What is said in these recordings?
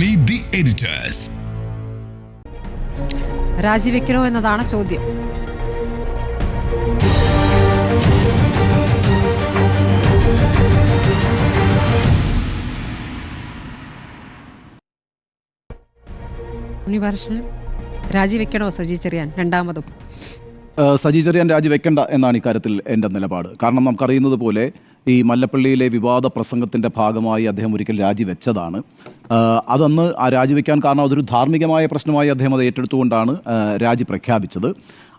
Meet the editors. രാജിവെക്കണോ എന്നതാണ് ചോദ്യം. ഉണ്ണിവർഷൻ രാജിവെക്കണോ സജി ചെറിയാൻ? രണ്ടാമതും. സജി ചെറിയാൻ രാജിവെക്കേണ്ട എന്നാണ് ഇക്കാര്യത്തിൽ എന്റെ നിലപാട്. കാരണം നമുക്കറിയുന്നത് പോലെ ഈ മല്ലപ്പള്ളിയിലെ വിവാദ പ്രസംഗത്തിന്റെ ഭാഗമായി അദ്ദേഹം ഒരിക്കൽ രാജിവെച്ചതാണ്. അതന്ന് ആ രാജിവെക്കാൻ കാരണം അതൊരു ധാർമ്മികമായ പ്രശ്നമായി അദ്ദേഹം അത് ഏറ്റെടുത്തുകൊണ്ടാണ് രാജി പ്രഖ്യാപിച്ചത്.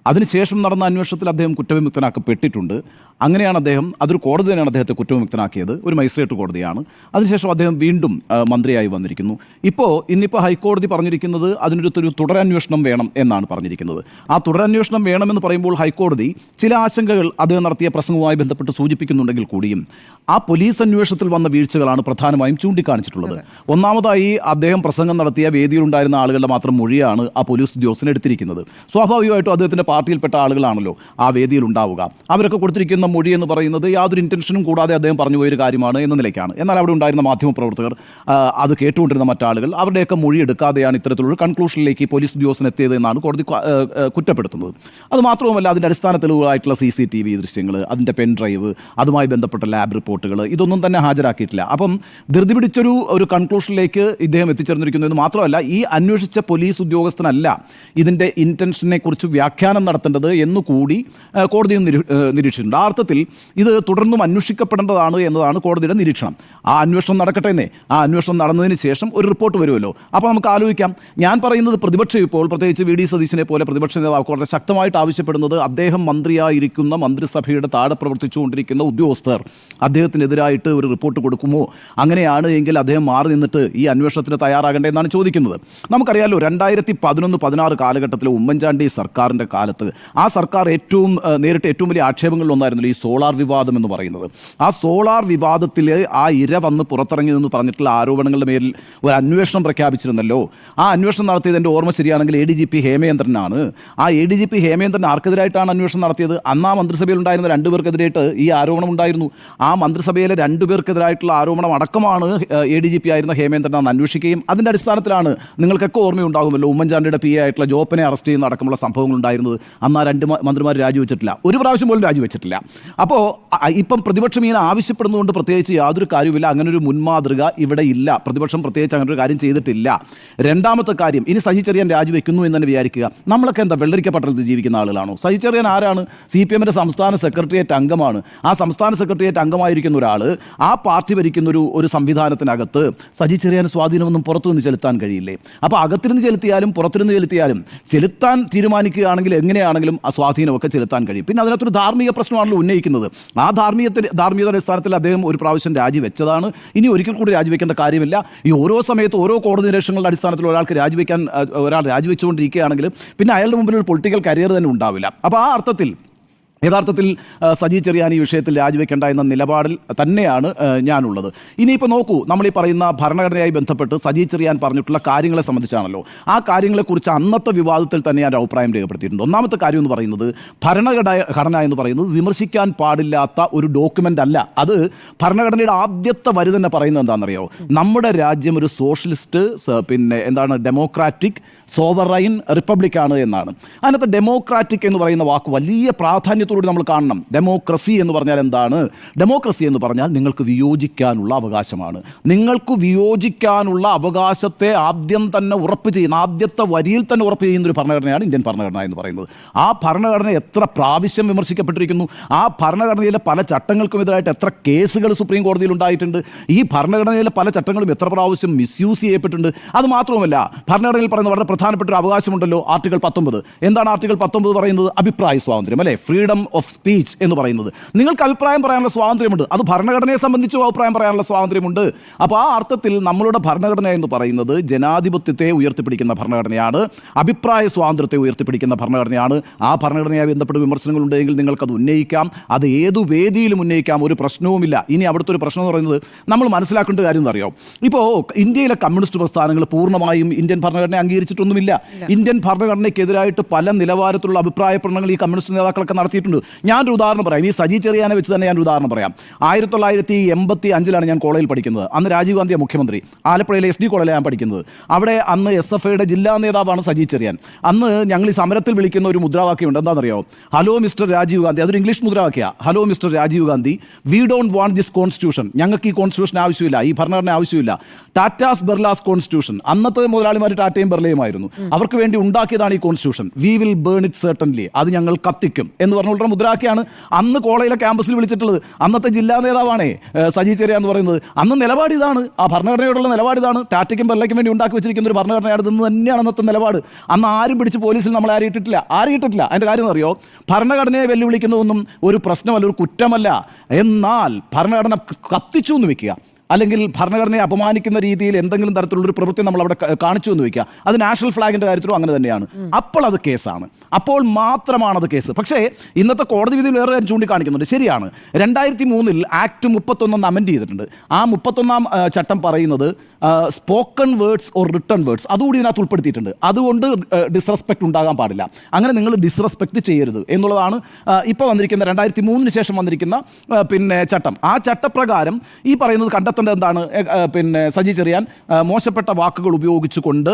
അതിനുശേഷം നടന്ന അന്വേഷണത്തിൽ അദ്ദേഹം കുറ്റവിമുക്തനാക്കപ്പെട്ടിട്ടുണ്ട്. അങ്ങനെയാണ് അദ്ദേഹം അതൊരു കോടതി തന്നെയാണ് അദ്ദേഹത്തെ കുറ്റവിമുക്തനാക്കിയത്. ഒരു മജിസ്ട്രേറ്റ് കോടതിയാണ്. അതിനുശേഷം അദ്ദേഹം വീണ്ടും മന്ത്രിയായി വന്നിരിക്കുന്നു. ഇപ്പോൾ ഇന്നിപ്പോൾ ഹൈക്കോടതി പറഞ്ഞിരിക്കുന്നത് അതിനൊരു തുടരന്വേഷണം വേണം എന്നാണ് പറഞ്ഞിരിക്കുന്നത്. ആ തുടരന്വേഷണം വേണമെന്ന് പറയുമ്പോൾ ഹൈക്കോടതി ചില ആശങ്കകൾ അദ്ദേഹം നടത്തിയ പ്രസംഗവുമായി ബന്ധപ്പെട്ട് സൂചിപ്പിക്കുന്നുണ്ടെങ്കിൽ കൂടിയും ആ പോലീസ് അന്വേഷണത്തിൽ വന്ന വീഴ്ചകളാണ് പ്രധാനമായും ചൂണ്ടിക്കാണിച്ചിട്ടുള്ളത്. ഒന്നാമതായി അദ്ദേഹം പ്രസംഗം നടത്തിയ വേദിയിലുണ്ടായിരുന്ന ആളുകളുടെ മാത്രം മൊഴിയാണ് ആ പോലീസ് ഉദ്യോഗസ്ഥനെടുത്തിരിക്കുന്നത് സ്വാഭാവികമായിട്ടും അദ്ദേഹത്തിന്റെ പാർട്ടിയിൽപ്പെട്ട ആളുകളാണല്ലോ ആ വേദിയിൽ ഉണ്ടാവുക അവരൊക്കെ കൊടുത്തിരിക്കുന്ന മൊഴി എന്ന് പറയുന്നത് യാതൊരു ഇന്റൻഷനും കൂടാതെ അദ്ദേഹം പറഞ്ഞു പോയൊരു കാര്യമാണ് എന്ന നിലയ്ക്കാണ്. എന്നാൽ അവിടെ ഉണ്ടായിരുന്ന മാധ്യമപ്രവർത്തകർ അത് കേട്ടുകൊണ്ടിരുന്ന മറ്റാളുകൾ അവരുടെയൊക്കെ മൊഴി എടുക്കാതെയാണ് ഇത്തരത്തിലുള്ള കൺക്ലൂഷനിലേക്ക് പോലീസ് ഉദ്യോഗസ്ഥൻ എത്തിയത് എന്നാണ് കോടതി കുറ്റപ്പെടുത്തുന്നത്. അത് മാത്രവുമല്ല അതിന്റെ അടിസ്ഥാന തെളിവുകളായിട്ടുള്ള സി സി ടി വി ദൃശ്യങ്ങൾ അതിന്റെ പെൻ ഡ്രൈവ് അതുമായി ബന്ധപ്പെട്ട ലാബ് റിപ്പോർട്ടുകൾ ഇതൊന്നും തന്നെ ഹാജരാക്കിയിട്ടില്ല. അപ്പം ധൃതി പിടിച്ചൊരു ഒരു കൺക്ലൂഷനിലേക്ക് ഇദ്ദേഹം എത്തിച്ചേർന്നിരിക്കുന്നു എന്ന് മാത്രമല്ല ഈ അന്വേഷിച്ച പോലീസ് ഉദ്യോഗസ്ഥനല്ല ഇതിന്റെ ഇന്റൻഷനെ കുറിച്ച് വ്യാഖ്യാനം നടത്തേണ്ടത് എന്നുകൂടി ആ, കോടതി നിരീ- ആ, നിരീക്ഷിച്ചിട്ടുണ്ട്. ആ അർത്ഥത്തിൽ ഇത് തുടർന്നും അന്വേഷിക്കപ്പെടേണ്ടതാണ് എന്നതാണ് കോടതിയുടെ നിരീക്ഷണം. ആ അന്വേഷണം നടക്കട്ടെ എന്നേ. ആ അന്വേഷണം നടന്നതിന് ശേഷം ഒരു റിപ്പോർട്ട് വരുമല്ലോ. അപ്പോൾ നമുക്ക് ആലോചിക്കാം. ഞാൻ പറയുന്നത് പ്രതിപക്ഷം ഇപ്പോൾ പ്രത്യേകിച്ച് വി ഡി സതീശനെ പോലെ പ്രതിപക്ഷ നേതാവ് വളരെ ശക്തമായിട്ട് ആവശ്യപ്പെടുന്നത് അദ്ദേഹം മന്ത്രിയായിരിക്കുന്ന മന്ത്രിസഭയുടെ താഴെ പ്രവർത്തിച്ചുകൊണ്ടിരിക്കുന്ന ഉദ്യോഗസ്ഥർ. അദ്ദേഹത്തിനെതിരായിട്ട് ഒരു റിപ്പോർട്ട് കൊടുക്കുമോ? അങ്ങനെയാണ് എങ്കിൽ അദ്ദേഹം മാറി നിന്നിട്ട് ഈ അന്വേഷണത്തിന് തയ്യാറാകണ്ടേ എന്നാണ് ചോദിക്കുന്നത്. നമുക്കറിയാലോ രണ്ടായിരത്തി പതിനൊന്ന് പതിനാറ് കാലഘട്ടത്തിലെ ഉമ്മൻചാണ്ടി സർക്കാരിന്റെ കാലത്ത് ആ സർക്കാർ ഏറ്റവും നേരിട്ട് ഏറ്റവും വലിയ ആക്ഷേപങ്ങളിൽ ഒന്നായിരുന്നു ഈ സോളാർ വിവാദം എന്ന് പറയുന്നത്. ആ സോളാർ വിവാദത്തിൽ ആ ഇര വന്ന് പുറത്തിറങ്ങി എന്ന് പറഞ്ഞിട്ടുള്ള ആരോപണങ്ങളുടെ മേലിൽ ഒരു അന്വേഷണം പ്രഖ്യാപിച്ചിരുന്നല്ലോ. ആ അന്വേഷണം നടത്തിയത് എന്റെ ഓർമ്മ ശരിയാണെങ്കിൽ എ ഡി ജി പി ഹേമേന്ദ്രനാണ്. ആ A D G P Hemendran ആർക്കെതിരായിട്ടാണ് അന്വേഷണം നടത്തിയത്? അന്ന് ആ മന്ത്രിസഭയിൽ ഉണ്ടായിരുന്ന രണ്ടുപേർക്കെതിരായിട്ട് ഈ ആരോപണം ഉണ്ടായിരുന്നു. ആ മന്ത്രിസഭയിലെ രണ്ടുപേർക്കെതിരായിട്ടുള്ള ആരോപണം അടക്കമാണ് എ ഡി ജി പി ആയിരുന്ന ഹേമേന്ദ്രൻ അന്ന് അന്വേഷിക്കുകയും അതിന്റെ അടിസ്ഥാനത്തിലാണ് നിങ്ങൾക്കൊക്കെ ഓർമ്മയുണ്ടാകുമല്ലോ ഉമ്മൻചാണ്ടിയുടെ പി എ ആയിട്ടുള്ള ജോപ്പനെ അറസ്റ്റ് ചെയ്യുന്ന അടക്കമുള്ള സംഭവങ്ങൾ ഉണ്ടായിരുന്നത് അന്ന് ആ രണ്ട് മന്ത്രിമാർ രാജിവെച്ചിട്ടില്ല. ഒരു പ്രാവശ്യം പോലും രാജിവെച്ചിട്ടില്ല. അപ്പോൾ ഇപ്പം പ്രതിപക്ഷം ഇങ്ങനെ ആവശ്യപ്പെടുന്നതുകൊണ്ട് പ്രത്യേകിച്ച് യാതൊരു കാര്യവുമില്ല. അങ്ങനെ ഒരു മുൻമാതൃക ഇവിടെ ഇല്ല. പ്രതിപക്ഷം പ്രത്യേകിച്ച് അങ്ങനെ ഒരു കാര്യം ചെയ്തിട്ടില്ല. രണ്ടാമത്തെ കാര്യം ഇനി സഹിച്ചെറിയാൻ രാജിവെക്കുന്നു എന്ന് തന്നെ വിചാരിക്കുക. നമ്മളൊക്കെ എന്താ വെള്ളരിക്ക പട്ടണത്തിൽ ജീവിക്കുന്ന ആളുകളാണോ? സഹിച്ചെറിയാൻ ആരാണ്? സി പി എമ്മിന്റെ സംസ്ഥാന സെക്രട്ടേറിയറ്റ് അംഗമാണ്. ആ സംസ്ഥാന സെക്രട്ടേറിയറ്റ് അംഗമായിരിക്കുന്ന ഒരാൾ ആ പാർട്ടി ഭരിക്കുന്ന ഒരു ഒരു സംവിധാനത്തിനകത്ത് സജി ചെറിയാൻ സ്വാധീനമൊന്നും പുറത്തുനിന്ന് ചെലുത്താൻ കഴിയില്ലേ? അപ്പോൾ അകത്തിരുന്ന് ചെലുത്തിയാലും പുറത്തിരുന്ന് ചെലുത്തിയാലും ചെലുത്താൻ തീരുമാനിക്കുകയാണെങ്കിൽ എങ്ങനെയാണെങ്കിലും ആ സ്വാധീനമൊക്കെ ചെലുത്താൻ കഴിയും. പിന്നെ അതിനകത്തൊരു ധാർമ്മിക പ്രശ്നമാണല്ലോ ഉന്നയിക്കുന്നത്. ആ ധാർമ്മികത്തിൽ ധാർമ്മിക അടിസ്ഥാനത്തിൽ അദ്ദേഹം ഒരു പ്രാവശ്യം രാജിവെച്ചതാണ്. ഇനി ഒരിക്കൽ കൂടി രാജിവെക്കേണ്ട കാര്യമില്ല. ഈ ഓരോ സമയത്ത് ഓരോ കോടതി നിരീക്ഷണങ്ങളുടെ അടിസ്ഥാനത്തിൽ ഒരാൾക്ക് രാജിവെക്കാൻ ഒരാൾ രാജിവെച്ചുകൊണ്ടിരിക്കുകയാണെങ്കിൽ പിന്നെ അയാളുടെ മുമ്പിൽ ഒരു പൊളിറ്റിക്കൽ കരിയർ തന്നെ ഉണ്ടാവില്ല. അപ്പോൾ ആ അർത്ഥത്തിൽ യഥാർത്ഥത്തിൽ സജി ചെറിയാൻ ഈ വിഷയത്തിൽ രാജിവെക്കേണ്ട എന്ന നിലപാടിൽ തന്നെയാണ് ഞാനുള്ളത്. ഇനിയിപ്പോൾ നോക്കൂ നമ്മൾ ഈ പറയുന്ന ഭരണഘടനയായി ബന്ധപ്പെട്ട് സജി ചെറിയാൻ പറഞ്ഞിട്ടുള്ള കാര്യങ്ങളെ സംബന്ധിച്ചാണല്ലോ. ആ കാര്യങ്ങളെക്കുറിച്ച് അന്നത്തെ വിവാദത്തിൽ തന്നെ ഞാൻ അഭിപ്രായം രേഖപ്പെടുത്തിയിട്ടുണ്ട്. ഒന്നാമത്തെ കാര്യം എന്ന് പറയുന്നത് ഭരണഘടന ഘടന എന്ന് പറയുന്നത് വിമർശിക്കാൻ പാടില്ലാത്ത ഒരു ഡോക്യുമെന്റ് അല്ല. അത് ഭരണഘടനയുടെ ആദ്യത്തെ വരി തന്നെ പറയുന്നത് എന്താണെന്നറിയോ നമ്മുടെ രാജ്യം ഒരു സോഷ്യലിസ്റ്റ് പിന്നെ എന്താണ് ഡെമോക്രാറ്റിക് സോവറൈൻ റിപ്പബ്ലിക്കാണ് എന്നാണ്. അതിനകത്ത് ഡെമോക്രാറ്റിക് എന്ന് പറയുന്ന വാക്ക് വലിയ പ്രാധാന്യത്തോടുകൂടി നമ്മൾ കാണണം. ഡെമോക്രസി എന്ന് പറഞ്ഞാൽ എന്താണ്? ഡെമോക്രസി എന്ന് പറഞ്ഞാൽ നിങ്ങൾക്ക് വിയോജിക്കാനുള്ള അവകാശമാണ്. നിങ്ങൾക്ക് വിയോജിക്കാനുള്ള അവകാശത്തെ ആദ്യം തന്നെ ഉറപ്പ് ചെയ്യുന്ന ആദ്യത്തെ വരിയിൽ തന്നെ ഉറപ്പ് ചെയ്യുന്ന ഒരു ഭരണഘടനയാണ് ഇന്ത്യൻ ഭരണഘടന എന്ന് പറയുന്നത്. ആ ഭരണഘടന എത്ര പ്രാവശ്യം വിമർശിക്കപ്പെട്ടിരിക്കുന്നു? ആ ഭരണഘടനയിലെ പല ചട്ടങ്ങൾക്കും എതിരായിട്ട് എത്ര കേസുകൾ സുപ്രീം കോടതിയിൽ ഉണ്ടായിട്ടുണ്ട്? ഈ ഭരണഘടനയിലെ പല ചട്ടങ്ങളും എത്ര പ്രാവശ്യം മിസ്യൂസ് ചെയ്യപ്പെട്ടിട്ടുണ്ട്? അത് മാത്രവുമല്ല ഭരണഘടനയിൽ പറയുന്ന വളരെ പ്രധാനപ്പെട്ട ഒരു അവകാശമുണ്ടല്ലോ ആർട്ടിക്കിൾ പത്തൊമ്പത്. എന്താണ് ആർട്ടിക്കിൾ പത്തൊമ്പത് പറയുന്നത്? അഭിപ്രായ സ്വാതന്ത്ര്യം അല്ലേ? ഫ്രീഡം ഓഫ് സ്പീച്ച് എന്ന് പറയുന്നത്. നിങ്ങൾക്ക് അഭിപ്രായം പറയാനുള്ള സ്വാതന്ത്ര്യമുണ്ട്. അത് ഭരണഘടനയെ സംബന്ധിച്ചും അഭിപ്രായം പറയാനുള്ള സ്വാതന്ത്ര്യമുണ്ട്. അപ്പോൾ ആ അർത്ഥത്തിൽ നമ്മളുടെ ഭരണഘടന എന്ന് പറയുന്നത് ജനാധിപത്യത്തെ ഉയർത്തിപ്പിടിക്കുന്ന ഭരണഘടനയാണ്. അഭിപ്രായ സ്വാതന്ത്ര്യത്തെ ഉയർത്തിപ്പിടിക്കുന്ന ഭരണഘടനയാണ്. ആ ഭരണഘടനയായി ബന്ധപ്പെട്ട് വിമർശനങ്ങളുണ്ടെങ്കിൽ നിങ്ങൾക്കത് ഉന്നയിക്കാം. അത് ഏതു വേദിയിലും ഉന്നയിക്കാം. ഒരു പ്രശ്നവുമില്ല. ഇനി അവിടുത്തെ ഒരു പ്രശ്നം എന്ന് പറയുന്നത് നമ്മൾ മനസ്സിലാക്കേണ്ട കാര്യം എന്നറിയോ? ഇപ്പോൾ ഇന്ത്യയിലെ കമ്മ്യൂണിസ്റ്റ് പ്രസ്ഥാനങ്ങൾ പൂർണമായും ഇന്ത്യൻ ഭരണഘടന അംഗീകരിച്ചിട്ടൊന്നുമില്ല. ഇന്ത്യൻ ഭരണഘടനയ്ക്കെതിരായിട്ട് പല നിലവാരത്തിലുള്ള അഭിപ്രായ പ്രകടനങ്ങൾ ഈ കമ്മ്യൂണിസ്റ്റ് നേതാക്കളൊക്കെ നടത്തിയിട്ടുണ്ട്. ചോദിച്ചിട്ടുണ്ട് ഞാനൊരു ഉദാഹരണം പറയാം. ഈ സജി ചെറിയാനെ വെച്ച് തന്നെ ഞാനൊരു ഉദാഹരണം പറയാം. ആയിരത്തി തൊള്ളായിരത്തി എൺപത്തി അഞ്ചിലാണ് ഞാൻ കോളേജിൽ പഠിക്കുന്നത്. അന്ന് രാജീവ് ഗാന്ധി മുഖ്യമന്ത്രി. ആലപ്പുഴയിലെ എസ് ഡി കോളേജിലാണ് ഞാൻ പഠിക്കുന്നത്. അവിടെ അന്ന് എസ് എഫ് ഐയുടെ ജില്ലാ നേതാവാണ് സജി ചെറിയാൻ. അന്ന് ഞങ്ങൾ ഈ സമരത്തിൽ വിളിക്കുന്ന ഒരു മുദ്രാവാക്യം മുദ്രാവാക്യമുണ്ട്. എന്താണെന്നറിയോ? Hello mister Rajiv Gandhi. അതൊരു English മുദ്രാവാക്യ hello mister Rajiv Gandhi we don't want this constitution. ഞങ്ങൾക്ക് ഈ കോൺസ്റ്റിറ്റ്യൂഷൻ ആവശ്യമില്ല. ഈ ഭരണഘടന ആവശ്യമില്ല. ടാറ്റാസ് ബെർലാസ് കോൺസ്റ്റിറ്റ്യൂഷൻ. അന്നത്തെ മുതലാളിമാർ ടാറ്റയും ബെർലയുമായിരുന്നു. അവർക്ക് വേണ്ടി ഉണ്ടാക്കിയതാണ് ഈ constitution. We will burn it certainly. അത് ഞങ്ങൾ കത്തിക്കും എന്ന് പറഞ്ഞുള്ള മുദ്രാക്കിയാണ് അന്ന് കോളേജിലെ ക്യാമ്പസിൽ വിളിച്ചിട്ടുള്ളത്. അന്നത്തെ ജില്ലാ നേതാവാണേ സജി ചെറിയ എന്ന് പറയുന്നത്. അന്ന് നിലപാട് ഇതാണ്. ആ ഭരണഘടനയോടുള്ള നിലപാട് ഇതാണ്. ടാറ്റയ്ക്കും ബെർലയ്ക്കും വേണ്ടി ഉണ്ടാക്കി വെച്ചിരിക്കുന്ന ഒരു ഭരണഘടനയാണ് ഇതെന്ന് തന്നെയാണ് അന്നത്തെ നിലപാട്. അന്ന് ആരും പിടിച്ച് പോലീസിൽ നമ്മൾ ആരും ഇട്ടിട്ടില്ല. ആരും ഇട്ടിട്ടില്ല. അതിന്റെ കാര്യം അറിയോ? ഭരണഘടനയെ വെല്ലുവിളിക്കുന്നതൊന്നും ഒരു പ്രശ്നമല്ല ഒരു കുറ്റമല്ല. എന്നാൽ ഭരണഘടന കത്തിച്ചു എന്ന് വെക്കുക. അല്ലെങ്കിൽ ഭരണഘടനയെ അപമാനിക്കുന്ന രീതിയിൽ എന്തെങ്കിലും തരത്തിലുള്ള ഒരു പ്രവൃത്തി നമ്മൾ അവിടെ കാണിച്ചു എന്ന് വയ്ക്കുക. അത് നാഷണൽ ഫ്ലാഗിന്റെ കാര്യത്തിലും അങ്ങനെ തന്നെയാണ്. അപ്പോൾ അത് കേസാണ്. അപ്പോൾ മാത്രമാണ് അത് കേസ്. പക്ഷേ ഇന്നത്തെ കോടതി വിധി വേറെ കാര്യം ചൂണ്ടിക്കാണിക്കുന്നുണ്ട്. ശരിയാണ്. രണ്ടായിരത്തി മൂന്നിൽ ആക്ട് മുപ്പത്തൊന്നൊന്ന് അമെൻഡ് ചെയ്തിട്ടുണ്ട്. ആ മുപ്പത്തൊന്നാം ചട്ടം പറയുന്നത് spoken words or return words അതുകൂടി ഇതിനകത്ത് ഉൾപ്പെടുത്തിയിട്ടുണ്ട്. അതുകൊണ്ട് ഡിസ്റെസ്പെക്ട് ഉണ്ടാകാൻ പാടില്ല. അങ്ങനെ നിങ്ങൾ ഡിസ്റെസ്പെക്ട് ചെയ്യരുത് എന്നുള്ളതാണ് ഇപ്പോൾ വന്നിരിക്കുന്ന രണ്ടായിരത്തി മൂന്നിന് ശേഷം വന്നിരിക്കുന്ന പിന്നെ ചട്ടം. ആ ചട്ടപ്രകാരം ഈ പറയുന്നത് കണ്ടെത്തേണ്ടത് എന്താണ്? പിന്നെ സജി ചെറിയാൻ മോശപ്പെട്ട വാക്കുകൾ ഉപയോഗിച്ചുകൊണ്ട്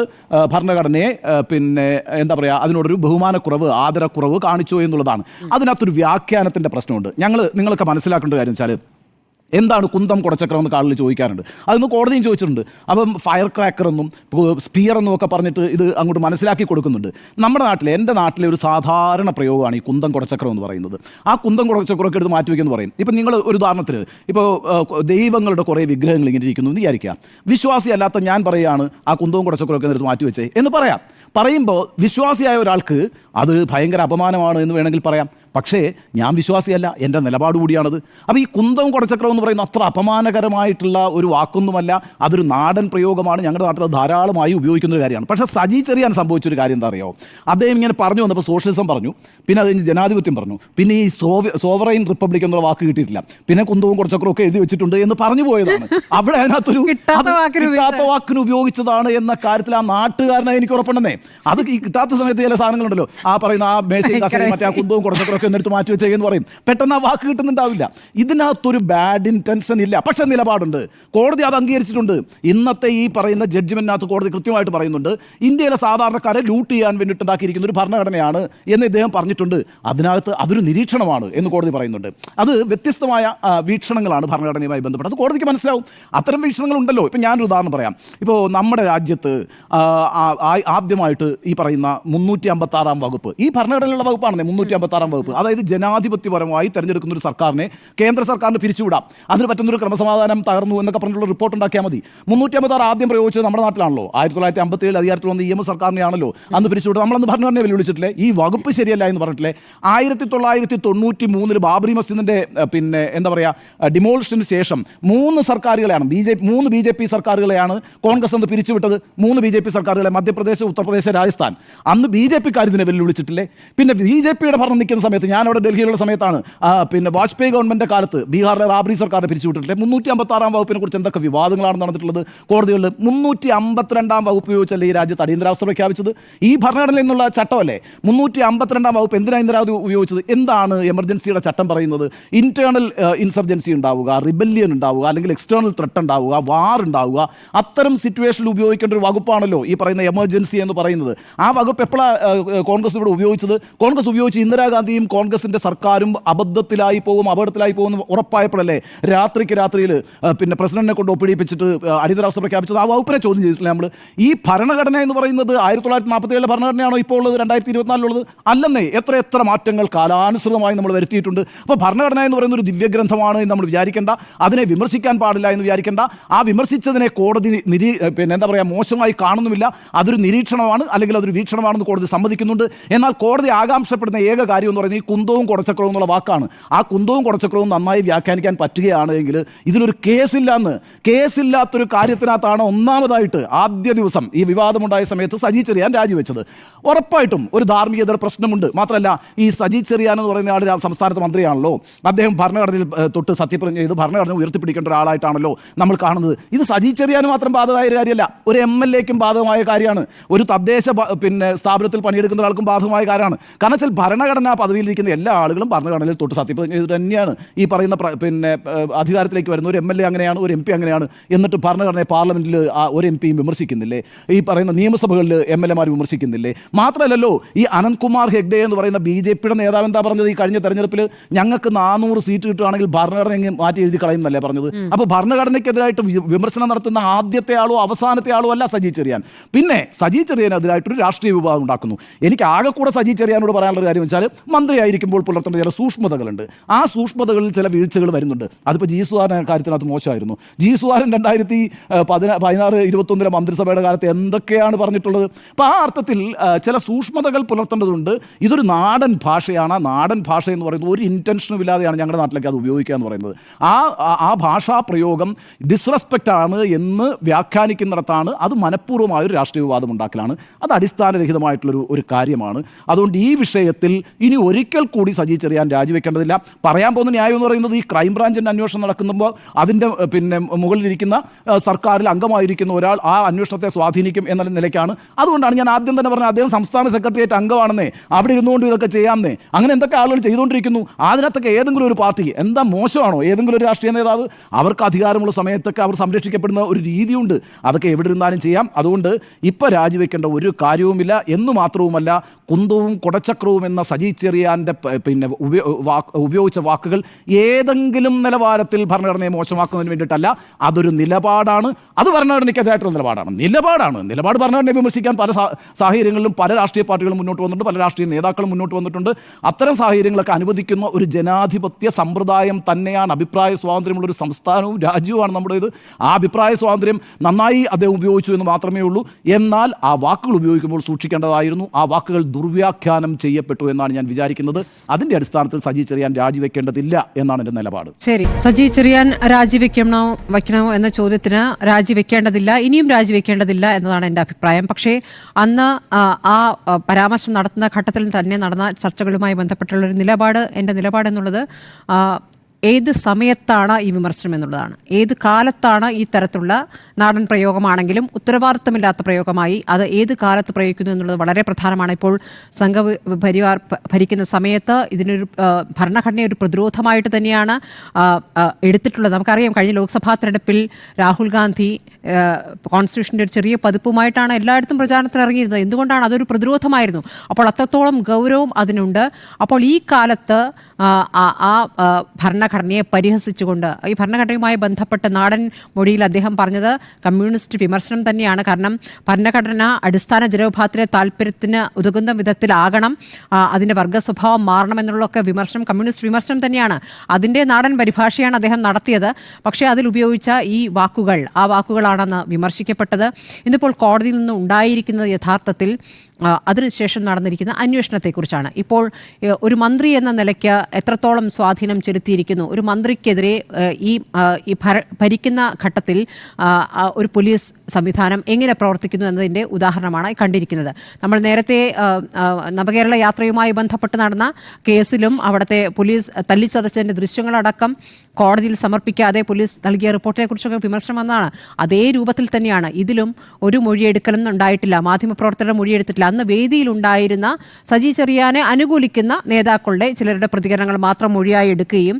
ഭരണഘടനയെ പിന്നെ എന്താ പറയുക അതിനോടൊരു ബഹുമാനക്കുറവ് ആദരക്കുറവ് കാണിച്ചു എന്നുള്ളതാണ്. അതിനകത്തൊരു വ്യാഖ്യാനത്തിന്റെ പ്രശ്നമുണ്ട്. ഞങ്ങൾ നിങ്ങളൊക്കെ മനസ്സിലാക്കേണ്ട കാര്യം വെച്ചാൽ എന്താണ് കുന്തം കുടച്ചക്രം എന്ന് കാളിൽ ചോദിക്കാറുണ്ട്. അതൊന്ന് കോടതിയും ചോദിച്ചിട്ടുണ്ട്. അപ്പം ഫയർ ക്രാക്കർ എന്നും സ്പിയർ എന്നും ഒക്കെ പറഞ്ഞിട്ട് ഇത് അങ്ങോട്ട് മനസ്സിലാക്കി കൊടുക്കുന്നുണ്ട്. നമ്മുടെ നാട്ടിലെ എന്റെ നാട്ടിലെ ഒരു സാധാരണ പ്രയോഗമാണ് ഈ കുന്തം കുടച്ചക്രം എന്ന് പറയുന്നത്. ആ കുന്തം കുടച്ചക്രമൊക്കെ എടുത്ത് മാറ്റി വയ്ക്കുമെന്ന് പറയും. ഇപ്പം നിങ്ങൾ ഒരു ഉദാഹരണത്തിന് ഇപ്പോൾ ദൈവങ്ങളുടെ കുറേ വിഗ്രഹങ്ങൾ ഇങ്ങനെ ഇരിക്കുന്നു എന്ന് വിചാരിക്കുക. വിശ്വാസി അല്ലാത്ത ഞാൻ പറയുകയാണ് ആ കുന്തവും കുടച്ചക്രമൊക്കെ എടുത്ത് മാറ്റി വെച്ചേ എന്ന് പറയാം. പറയുമ്പോൾ വിശ്വാസിയായ ഒരാൾക്ക് അത് ഭയങ്കര അപമാനമാണ് എന്ന് വേണമെങ്കിൽ പറയാം. പക്ഷേ ഞാൻ വിശ്വാസിയല്ല. എന്റെ നിലപാട് കൂടിയാണത്. അപ്പോൾ ഈ കുന്തവും കുടച്ചക്രവും എന്ന് പറയുന്ന അത്ര അപമാനകരമായിട്ടുള്ള ഒരു വാക്കൊന്നുമല്ല. അതൊരു നാടൻ പ്രയോഗമാണ്. ഞങ്ങളുടെ നാട്ടിൽ ധാരാളമായി ഉപയോഗിക്കുന്ന ഒരു കാര്യമാണ്. പക്ഷേ സജി ചെറിയാൻ സംഭവിച്ചൊരു കാര്യം എന്താ അറിയോ? അദ്ദേഹം ഇങ്ങനെ പറഞ്ഞു വന്നപ്പോൾ സോഷ്യലിസം പറഞ്ഞു. പിന്നെ അത് ജനാധിപത്യം പറഞ്ഞു. പിന്നെ ഈ സോവ സോവറൈൻ റിപ്പബ്ലിക് എന്നുള്ള വാക്ക് കിട്ടിയിട്ടില്ല. പിന്നെ കുന്തവും കുടച്ചക്രവും ഒക്കെ എഴുതി വെച്ചിട്ടുണ്ട് എന്ന് പറഞ്ഞു പോയതാണ്. അവിടെ അതിനകത്തൊരു കിട്ടാത്ത വാക്കിന് ഉപയോഗിച്ചതാണ് എന്ന കാര്യത്തിൽ ആ നാട്ടുകാരനെ എനിക്ക് ഉറപ്പുണ്ടെന്നേ. അത് ഈ കിട്ടാത്ത സമയത്ത് ചില സാധനങ്ങളുണ്ടല്ലോ. ആ പറയുന്ന ആ മേശയും കസേരയും മറ്റേ ആ കുന്തവും കുടച്ചക്രമൊക്കെ ഒന്നെടുത്ത് മാറ്റി വെച്ചേ എന്ന് പറയും. പെട്ടെന്ന് ആ വാക്ക് കിട്ടുന്നുണ്ടാവില്ല. ഇതിനകത്തൊരു ബാഡ് ഇന്റൻഷൻ ഇല്ല. പക്ഷെ നിലപാടുണ്ട്. കോടതി അത് അംഗീകരിച്ചിട്ടുണ്ട്. ഇന്നത്തെ ഈ പറയുന്ന ജഡ്ജ്മെന്റിനകത്ത് കോടതി കൃത്യമായിട്ട് പറയുന്നുണ്ട്. ഇന്ത്യയിലെ സാധാരണക്കാരെ ലൂട്ട് ചെയ്യാൻ വേണ്ടിയിട്ട് ഉണ്ടാക്കിയിരിക്കുന്ന ഒരു ഭരണഘടനയാണ് എന്ന് ഇദ്ദേഹം പറഞ്ഞിട്ടുണ്ട്. അതിനകത്ത് അതൊരു നിരീക്ഷണമാണ് എന്ന് കോടതി പറയുന്നുണ്ട്. അത് വ്യത്യസ്തമായ വീക്ഷണങ്ങളാണ് ഭരണഘടനയുമായി ബന്ധപ്പെട്ട് അത് കോടതിക്ക് മനസ്സിലാവും. അത്തരം വീക്ഷണങ്ങൾ ഉണ്ടല്ലോ ഇപ്പം ഞാനൊരു ഉദാഹരണം പറയാം. ഇപ്പോൾ നമ്മുടെ രാജ്യത്ത് ആദ്യമായിട്ട് ഈ പറയുന്ന മുന്നൂറ്റി അമ്പത്താറാം വകുപ്പ്. ഈ ഭരണഘടനയിലുള്ള വകുപ്പാണ് മുന്നൂറ്റി അമ്പത്തി ആറാം വകുപ്പ് അതായത് ജനാധിപത്യപരമായി തെരഞ്ഞെടുക്കുന്ന ഒരു സർക്കാരിനെ കേന്ദ്ര സർക്കാരിന് പിരിച്ചുവിടാം. അതിന് പറ്റുന്നൊരു ക്രമസമാധാനം തകർന്നു എന്നൊക്കെ പറഞ്ഞിട്ടുള്ള റിപ്പോർട്ട് ഉണ്ടാക്കിയാൽ മതി. മുന്നൂറ്റി അമ്പത്താറ് ആദ്യം പ്രയോഗിച്ചത് നമ്മുടെ നാട്ടിലാണല്ലോ. ആയിരത്തി തൊള്ളായിരത്തി അമ്പത്തി ഏഴ് അധികാരത്തിൽ വന്ന ഇ എം എസ് സർക്കാരിനെയാണല്ലോ അന്ന് പിരിച്ചുവിടും നമ്മളന്ന് ഭരണഘടനയെ വെല്ലുവിളിച്ചിട്ടില്ലേ? ഈ വകുപ്പ് ശരിയല്ല എന്ന് പറഞ്ഞിട്ടില്ലേ? ആയിരത്തി തൊള്ളായിരത്തി തൊണ്ണൂറ്റി മൂന്നിൽ ബാബറി മസ്ജിദിന്റെ പിന്നെ എന്താ പറയുക ഡിമോളിഷന് ശേഷം മൂന്ന് സർക്കാരുകളെയാണ് ബി ജെ മൂന്ന് ബി ജെ പി സർക്കാരുകളെയാണ് കോൺഗ്രസ് അന്ന് പിരിച്ചുവിട്ടത്. മൂന്ന് ബി ജെ പി സർക്കാരുകളെ മധ്യപ്രദേശ് ഉത്തർപ്രദേശ് രാജസ്ഥാൻ. അന്ന് ബി ജെ പിക്കാർ ഇതിനെ വെല്ലുവിളിച്ചിട്ടില്ലേ? പിന്നെ ബി ജെ പിയുടെ ഭരണം നിൽക്കുന്ന സമയത്ത് ഞാൻ അവിടെ ഡൽഹിയിലുള്ള സമയത്താണ്. പിന്നെ വാജ്പേയി ഗവൺമെന്റിന്റെ കാലത്ത് ബീഹാറിലെ റാബ്രി സർക്കാരിനെ പിരിച്ചുവിട്ടിട്ടില്ലേ? മുന്നൂറ്റി അമ്പത്തി ആറാം വകുപ്പിനെ കുറിച്ച് എന്തൊക്കെ വിവാദങ്ങളാണ് നടന്നിട്ടുള്ളത്? കോടതികളിൽ മുന്നൂറ്റി അമ്പത്തിരണ്ടാം വകുപ്പ് ഉപയോഗിച്ചല്ലേ ഈ രാജ്യത്ത് അടിയന്തരാവസ്ഥ പ്രഖ്യാപിച്ചത്? ഈ ഭരണഘടനയിൽ നിന്നുള്ള ചട്ടമല്ലേ? മുന്നൂറ്റി അമ്പത്തിരണ്ടാം വകുപ്പ് എന്തിനാണ് ഇന്ദിരാവധി ഉപയോഗിച്ചത്? എന്താണ് എമർജൻസിയുടെ ചട്ടം പറയുന്നത്? ഇന്റേണൽ ഇൻസർജൻസി ഉണ്ടാവുക റിബല്യൻ ഉണ്ടാവുക അല്ലെങ്കിൽ എക്സ്റ്റേണൽ ത്രെട്ട് ഉണ്ടാവുക വാർ ഉണ്ടാവുക അത്തരം സിറ്റുവേഷനിൽ ഉപയോഗിക്കേണ്ട ഒരു വകുപ്പാണല്ലോ ഈ പറയുന്ന എമർജൻസി എന്ന് പറയുന്നത്. ആ വകുപ്പ് എപ്പോഴാണ് കോൺഗ്രസ് ഇവിടെ ഉപയോഗിച്ചത്? കോൺഗ്രസ് ഉപയോഗിച്ച് ഇന്ദിരാഗാന്ധിയും കോൺഗ്രസിന്റെ സർക്കാരും അബദ്ധത്തിലായി പോകും അപകടത്തിലായി പോകും ഉറപ്പായപ്പോഴല്ലേ രാത്രിക്ക് രാത്രിയിൽ പിന്നെ പ്രസിഡന്റിനെ കൊണ്ട് ഒപ്പിടിപ്പിച്ചിട്ട് അടിയന്തരാവസ്ഥ പ്രഖ്യാപിച്ചത്? ആ വകുപ്പിനെ ചോദ്യം ചെയ്തിട്ടില്ല നമ്മൾ ഈ ഭരണഘടന എന്ന് പറയുന്നത് ആയിരത്തി തൊള്ളായിരത്തി നാൽപ്പത്തി ഭരണഘടനയാണോ ഇപ്പോൾ ഉള്ളത് രണ്ടായിരത്തി ഇരുപത്തിനാലിലുള്ളത് അല്ലെന്നേ എത്ര എത്ര മാറ്റങ്ങൾ കാലാനുസൃതമായി നമ്മൾ വരുത്തിയിട്ടുണ്ട്. അപ്പോൾ ഭരണഘടന എന്ന് പറയുന്ന ഒരു ദിവ്യഗ്രന്ഥമാണ് എന്ന് നമ്മൾ വിചാരിക്കേണ്ട. അതിനെ വിമർശിക്കാൻ പാടില്ല എന്ന് വിചാരിക്കേണ്ട. ആ വിമർശിച്ചതിനെ കോടതി നിരീ പിന്നെ എന്താ പറയുക മോശമായി കാണുന്നുമില്ല. അതൊരു നിരീക്ഷണമാണ് അല്ലെങ്കിൽ അതൊരു വീക്ഷണമാണെന്ന് കോടതി സമ്മതിക്കുന്നുണ്ട്. എന്നാൽ കോടതി ആകാംക്ഷപ്പെടുന്ന ഏക കാര്യം എന്ന് പറയുന്നത് ഈ കുന്തവും കുടച്ചക്രവും എന്നുള്ള വാക്കാണ്. ആ കുന്തവും കുടച്ചക്രവും നന്നായി വ്യാഖ്യാനിക്കാൻ പറ്റുകയാണ് എങ്കിൽ ഇതിലൊരു കേസില്ലാന്ന് കേസില്ലാത്തൊരു കാര്യത്തിനകത്താണ് ഒന്നാമതായിട്ട് ആദ്യ ദിവസം ഈ വിവാദമുണ്ടായ സമയത്ത് സജി ചെറിയാൻ രാജിവെച്ചത്. ഉറപ്പായിട്ടും ഒരു ധാർമ്മികത പ്രശ്നമുണ്ട്. മാത്രമല്ല ഈ സജി ചെറിയാൻ എന്ന് പറയുന്ന ആൾ സംസ്ഥാനത്ത് മന്ത്രിയാണല്ലോ. അദ്ദേഹം ഭരണഘടനയിൽ തൊട്ട് സത്യപ്രതിജ്ഞ ചെയ്ത് ഭരണഘടന ഉയർത്തിപ്പിടിക്കേണ്ട ഒരാളായിട്ടാണല്ലോ നമ്മൾ കാണുന്നത്. ഇത് സജി ചെറിയാൻ മാത്രം ബാധകമായ ഒരു കാര്യമല്ല. ഒരു എം എൽ എക്കും ബാധകമായ കാര്യമാണ്. ഒരു തദ്ദേശ പിന്നെ സ്ഥാപനത്തിൽ പണിയെടുക്കുന്ന ഒരാൾക്കും ബാധകമായ കാര്യമാണ്. കാരണം വെച്ചാൽ ഭരണഘടനാ പദവിയിൽ മുകളിലിരിക്കുന്ന എല്ലാ ആളുകളും ഭരണഘടനയിൽ തൊട്ട് സത്യപ്രതിജ്ഞ ചെയ്തിട്ട് തന്നെയാണ് ഈ പറയുന്ന പിന്നെ അധികാരത്തിലേക്ക് വരുന്ന ഒരു എം എൽ എ അങ്ങനെയാണ് ഒരു എം പി അങ്ങനെയാണ് എന്നിട്ട് ഭരണഘടനയെ പാർലമെന്റിൽ ആ ഒരു എം പിയും വിമർശിക്കുന്നില്ലേ? ഈ പറയുന്ന നിയമസഭകളിൽ എം എൽ എമാർ വിമർശിക്കുന്നില്ലേ? മാത്രമല്ലല്ലോ ഈ അനന്ത്കുമാർ ഹെഗ്ഡെ എന്ന് പറയുന്ന ബി ജെ പിയുടെ നേതാവ് എന്താ പറഞ്ഞത് ഈ കഴിഞ്ഞ തെരഞ്ഞെടുപ്പിൽ? ഞങ്ങൾക്ക് നാനൂറ് സീറ്റ് കിട്ടുകയാണെങ്കിൽ ഭരണഘടന എങ്ങനെ മാറ്റി എഴുതി കളയുന്നല്ലേ പറഞ്ഞത്? അപ്പോൾ ഭരണഘടനയ്ക്കെതിരായിട്ട് വിമർശനം നടത്തുന്ന ആദ്യത്തെ ആളോ അവസാനത്തെ ആളോ അല്ല സജി ചെറിയാൻ. പിന്നെ സജി ചെറിയാനെതിരായിട്ടൊരു രാഷ്ട്രീയ വിഭാഗം ഉണ്ടാക്കുന്നു. എനിക്ക് ആകെ കൂടെ സജി ചെറിയാനോട് പറയാനുള്ള കാര്യം വെച്ചാൽ മന്ത്രിയായിരിക്കുമ്പോൾ പുലർത്തേണ്ട ചില സൂക്ഷ്മതകളുണ്ട്. ആ സൂക്ഷ്മതകളിൽ ചില വീഴ്ചകൾ വരുന്നുണ്ട്. അതിപ്പോൾ ജി കാര്യത്തിനകത്ത് മോശമായിരുന്നു. ജി രണ്ടായിരത്തി പതിനാ പതിനാറ് ഇരുപത്തൊന്നിലെ മന്ത്രിസഭയുടെ കാലത്ത് എന്തൊക്കെയാണ് പറഞ്ഞിട്ടുള്ളത്? അപ്പോൾ ആ അർത്ഥത്തിൽ ചില സൂക്ഷ്മതകൾ പുലർത്തേണ്ടതുണ്ട്. ഇതൊരു നാടൻ ഭാഷയാണ്. ആ നാടൻ ഭാഷ എന്ന് പറയുന്നത് ഒരു ഇന്റൻഷനും ഇല്ലാതെയാണ് ഞങ്ങളുടെ നാട്ടിലേക്ക് അത് ഉപയോഗിക്കുക എന്ന് പറയുന്നത്. ആ ആ- ഭാഷാ പ്രയോഗം ഡിസ്റെസ്പെക്റ്റ് ആണ് എന്ന് വ്യാഖ്യാനിക്കുന്നിടത്താണ് അത് മനഃപൂർവമായ ഒരു രാഷ്ട്രീയ വിവാദം ഉണ്ടാക്കലാണ്. അത് അടിസ്ഥാനരഹിതമായിട്ടുള്ളൊരു ഒരു കാര്യമാണ്. അതുകൊണ്ട് ഈ വിഷയത്തിൽ ഇനി ഒരിക്കൽ കൂടി സജി ചെറിയാൻ രാജിവെക്കേണ്ടതില്ല. പറയാൻ പോകുന്ന ന്യായം എന്ന് പറയുന്നത് ഈ ക്രൈംബ്രാഞ്ചിന്റെ അന്വേഷണം നടക്കുമ്പോൾ അതിന്റെ പിന്നെ മുകളിലിരിക്കുന്ന സർക്കാരിൽ അംഗമായിരിക്കുന്ന ഒരാൾ ആ അന്വേഷണത്തെ സ്വാധീനിക്കും എന്ന നിലയ്ക്കാണ്. അതുകൊണ്ടാണ് ഞാൻ ആദ്യം തന്നെ പറഞ്ഞത് അദ്ദേഹം സംസ്ഥാന സെക്രട്ടേറിയറ്റ് അംഗമാണെന്നേ. അവിടെ ഇരുന്നുകൊണ്ട് ഇതൊക്കെ ചെയ്യാമെന്നേ. അങ്ങനെ എന്തൊക്കെ ആളുകൾ ചെയ്തുകൊണ്ടിരിക്കുന്നു? അതിനകത്തൊക്കെ ഏതെങ്കിലും ഒരു പാർട്ടി എന്താ മോശമാണോ? ഏതെങ്കിലും ഒരു രാഷ്ട്രീയ നേതാവ് അവർക്ക് അധികാരമുള്ള സമയത്തൊക്കെ അവർ സംരക്ഷിക്കപ്പെടുന്ന ഒരു രീതിയുണ്ട്. അതൊക്കെ എവിടെ ഇരുന്നാലും ചെയ്യാം. അതുകൊണ്ട് ഇപ്പോൾ രാജിവെക്കേണ്ട ഒരു കാര്യവുമില്ല. എന്ന് മാത്രവുമല്ല കുന്തവും കുടച്ചക്രവും എന്ന സജി ചെറിയാന്റെ പ- പിന്നെ ഉപയോ- ഉപയോഗിച്ച വാക്കുകൾ ഏതെങ്കിലും നിലവാരത്തിൽ ഭരണഘടനയെ മോശമാക്കുന്നതിന് വേണ്ടിയിട്ടല്ല. അതൊരു നിലപാടാണ്. അത് ഭരണഘടനയ്ക്കെതിരായിട്ടുള്ള നിലപാടാണ്. നിലപാടാണ്. നിലപാട് ഭരണഘടനയെ വിമർശിക്കാൻ പല സാഹചര്യങ്ങളിലും പല രാഷ്ട്രീയ പാർട്ടികളും മുന്നോട്ട് വന്നിട്ടുണ്ട്. പല രാഷ്ട്രീയ നേതാക്കളും മുന്നോട്ട് വന്നിട്ടുണ്ട്. അത്തരം സാഹചര്യങ്ങളൊക്കെ അനുവദിക്കുന്ന ഒരു ജനാധിപത്യ സമ്പ്രദായം തന്നെയാണ് അഭിപ്രായ സ്വാതന്ത്ര്യമുള്ള ഒരു സംസ്ഥാനവും രാജ്യവുമാണ് നമ്മുടെ ഇത് ആ അഭിപ്രായ സ്വാതന്ത്ര്യം നന്നായി അദ്ദേഹം ഉപയോഗിച്ചു എന്ന് മാത്രമേ ഉള്ളൂ. എന്നാൽ ആ വാക്കുകൾ ഉപയോഗിക്കുമ്പോൾ സൂക്ഷിക്കേണ്ടതായിരുന്നു. ആ വാക്കുകൾ ദുർവ്യാഖ്യാനം ചെയ്യപ്പെട്ടു എന്നാണ് ഞാൻ വിചാരിക്കുന്നത്. അതിന്റെ അടിസ്ഥാനത്തിൽ സജി ചെറിയാൻ രാജിവെക്കേണ്ടതില്ല എന്നാണ് എന്റെ നിലപാട്. ശരി. സജി ചെറിയാൻ രാജിവെക്കണോ വയ്ക്കണോ എന്ന ചോദ്യത്തിന് രാജിവെക്കേണ്ടതില്ല ഇനിയും രാജിവെക്കേണ്ടതില്ല എന്നതാണ് എന്റെ അഭിപ്രായം. പക്ഷേ അന്ന് ആ, പരാമർശം നടത്തുന്ന ഘട്ടത്തിൽ തന്നെ നടന്ന ചർച്ചകളുമായി ബന്ധപ്പെട്ടുള്ള ഒരു നിലപാട് എന്റെ നിലപാട് എന്നുള്ളത് ആ, ഏത് സമയത്താണ് ഈ വിമർശനം എന്നുള്ളതാണ്. ഏത് കാലത്താണ് ഈ തരത്തിലുള്ള നാടൻ പ്രയോഗമാണെങ്കിലും ഉത്തരവാദിത്തമില്ലാത്ത പ്രയോഗമായി അത് ഏത് കാലത്ത് പ്രയോഗിക്കുന്നു എന്നുള്ളത് വളരെ പ്രധാനമാണ്. ഇപ്പോൾ സംഘ പരിവാർ ഭരിക്കുന്ന സമയത്ത് ഇതിനൊരു ഭരണഘടനയെ ഒരു പ്രതിരോധമായിട്ട് തന്നെയാണ് എടുത്തിട്ടുള്ളത്. നമുക്കറിയാം കഴിഞ്ഞ ലോക്സഭാ തെരഞ്ഞെടുപ്പിൽ രാഹുൽ ഗാന്ധി കോൺസ്റ്റിറ്റ്യൂഷന്റെ ഒരു ചെറിയ പതിപ്പുമായിട്ടാണ് എല്ലായിടത്തും പ്രചാരണത്തിന് ഇറങ്ങിയിരുന്നത്. എന്തുകൊണ്ടാണ് അതൊരു പ്രതിരോധമായിരുന്നു? അപ്പോൾ അത്രത്തോളം ഗൗരവം അതിനുണ്ട്. അപ്പോൾ ഈ കാലത്ത് ആ, ആ, ഭരണഘടനയെ പരിഹസിച്ചുകൊണ്ട്. ഈ ഭരണഘടനയുമായി ബന്ധപ്പെട്ട് നാടൻ മൊഴിയിൽ അദ്ദേഹം പറഞ്ഞത് കമ്മ്യൂണിസ്റ്റ് വിമർശനം തന്നെയാണ്. കാരണം ഭരണഘടന അടിസ്ഥാന ജനവിഭാഗത്തിലെ താല്പര്യത്തിന് ഉതകുന്ന വിധത്തിലാകണം. അതിന്റെ വർഗ സ്വഭാവം മാറണമെന്നുള്ളതൊക്കെ വിമർശനം കമ്മ്യൂണിസ്റ്റ് വിമർശനം തന്നെയാണ്. അതിന്റെ നാടൻ പരിഭാഷയാണ് അദ്ദേഹം നടത്തിയത്. പക്ഷേ അതിൽ ഉപയോഗിച്ച ഈ വാക്കുകൾ ആ വാക്കുകളാണെന്ന് വിമർശിക്കപ്പെട്ടത്. ഇന്നിപ്പോൾ കോടതിയിൽ നിന്ന് ഉണ്ടായിരിക്കുന്നത് യഥാർത്ഥത്തിൽ അതിനുശേഷം നടന്നിരിക്കുന്ന അന്വേഷണത്തെക്കുറിച്ചാണ്. ഇപ്പോൾ ഒരു മന്ത്രി എന്ന നിലയ്ക്ക് എത്രത്തോളം സ്വാധീനം ചെലുത്തിയിരിക്കുന്നു? ഒരു മന്ത്രിക്കെതിരെ ഈ ഈ ഭരിക്കുന്ന ഘട്ടത്തിൽ ഒരു പോലീസ് സംവിധാനം എങ്ങനെ പ്രവർത്തിക്കുന്നു എന്നതിന്റെ ഉദാഹരണമാണ് കണ്ടിരിക്കുന്നത്. നമ്മൾ നേരത്തെ നവകേരള യാത്രയുമായി ബന്ധപ്പെട്ട് നടന്ന കേസിലും അവിടുത്തെ പോലീസ് തല്ലിച്ചതച്ചതിന്റെ ദൃശ്യങ്ങളടക്കം കോടതിയിൽ സമർപ്പിക്കാതെ പോലീസ് നൽകിയ റിപ്പോർട്ടിനെക്കുറിച്ചൊക്കെ വിമർശനം വന്നതാണ്. അതേ രൂപത്തിൽ തന്നെയാണ്. ഇതിലും ഒരു മൊഴിയെടുക്കലൊന്നും ഉണ്ടായിട്ടില്ല. മാധ്യമപ്രവർത്തകരുടെ മൊഴിയെടുത്തിട്ടില്ല. അന്ന് വേദിയിലുണ്ടായിരുന്ന സജി ചെറിയാനെ അനുകൂലിക്കുന്ന നേതാക്കളുടെ ചിലരുടെ പ്രതികരണങ്ങൾ മാത്രം മൊഴിയായി എടുക്കുകയും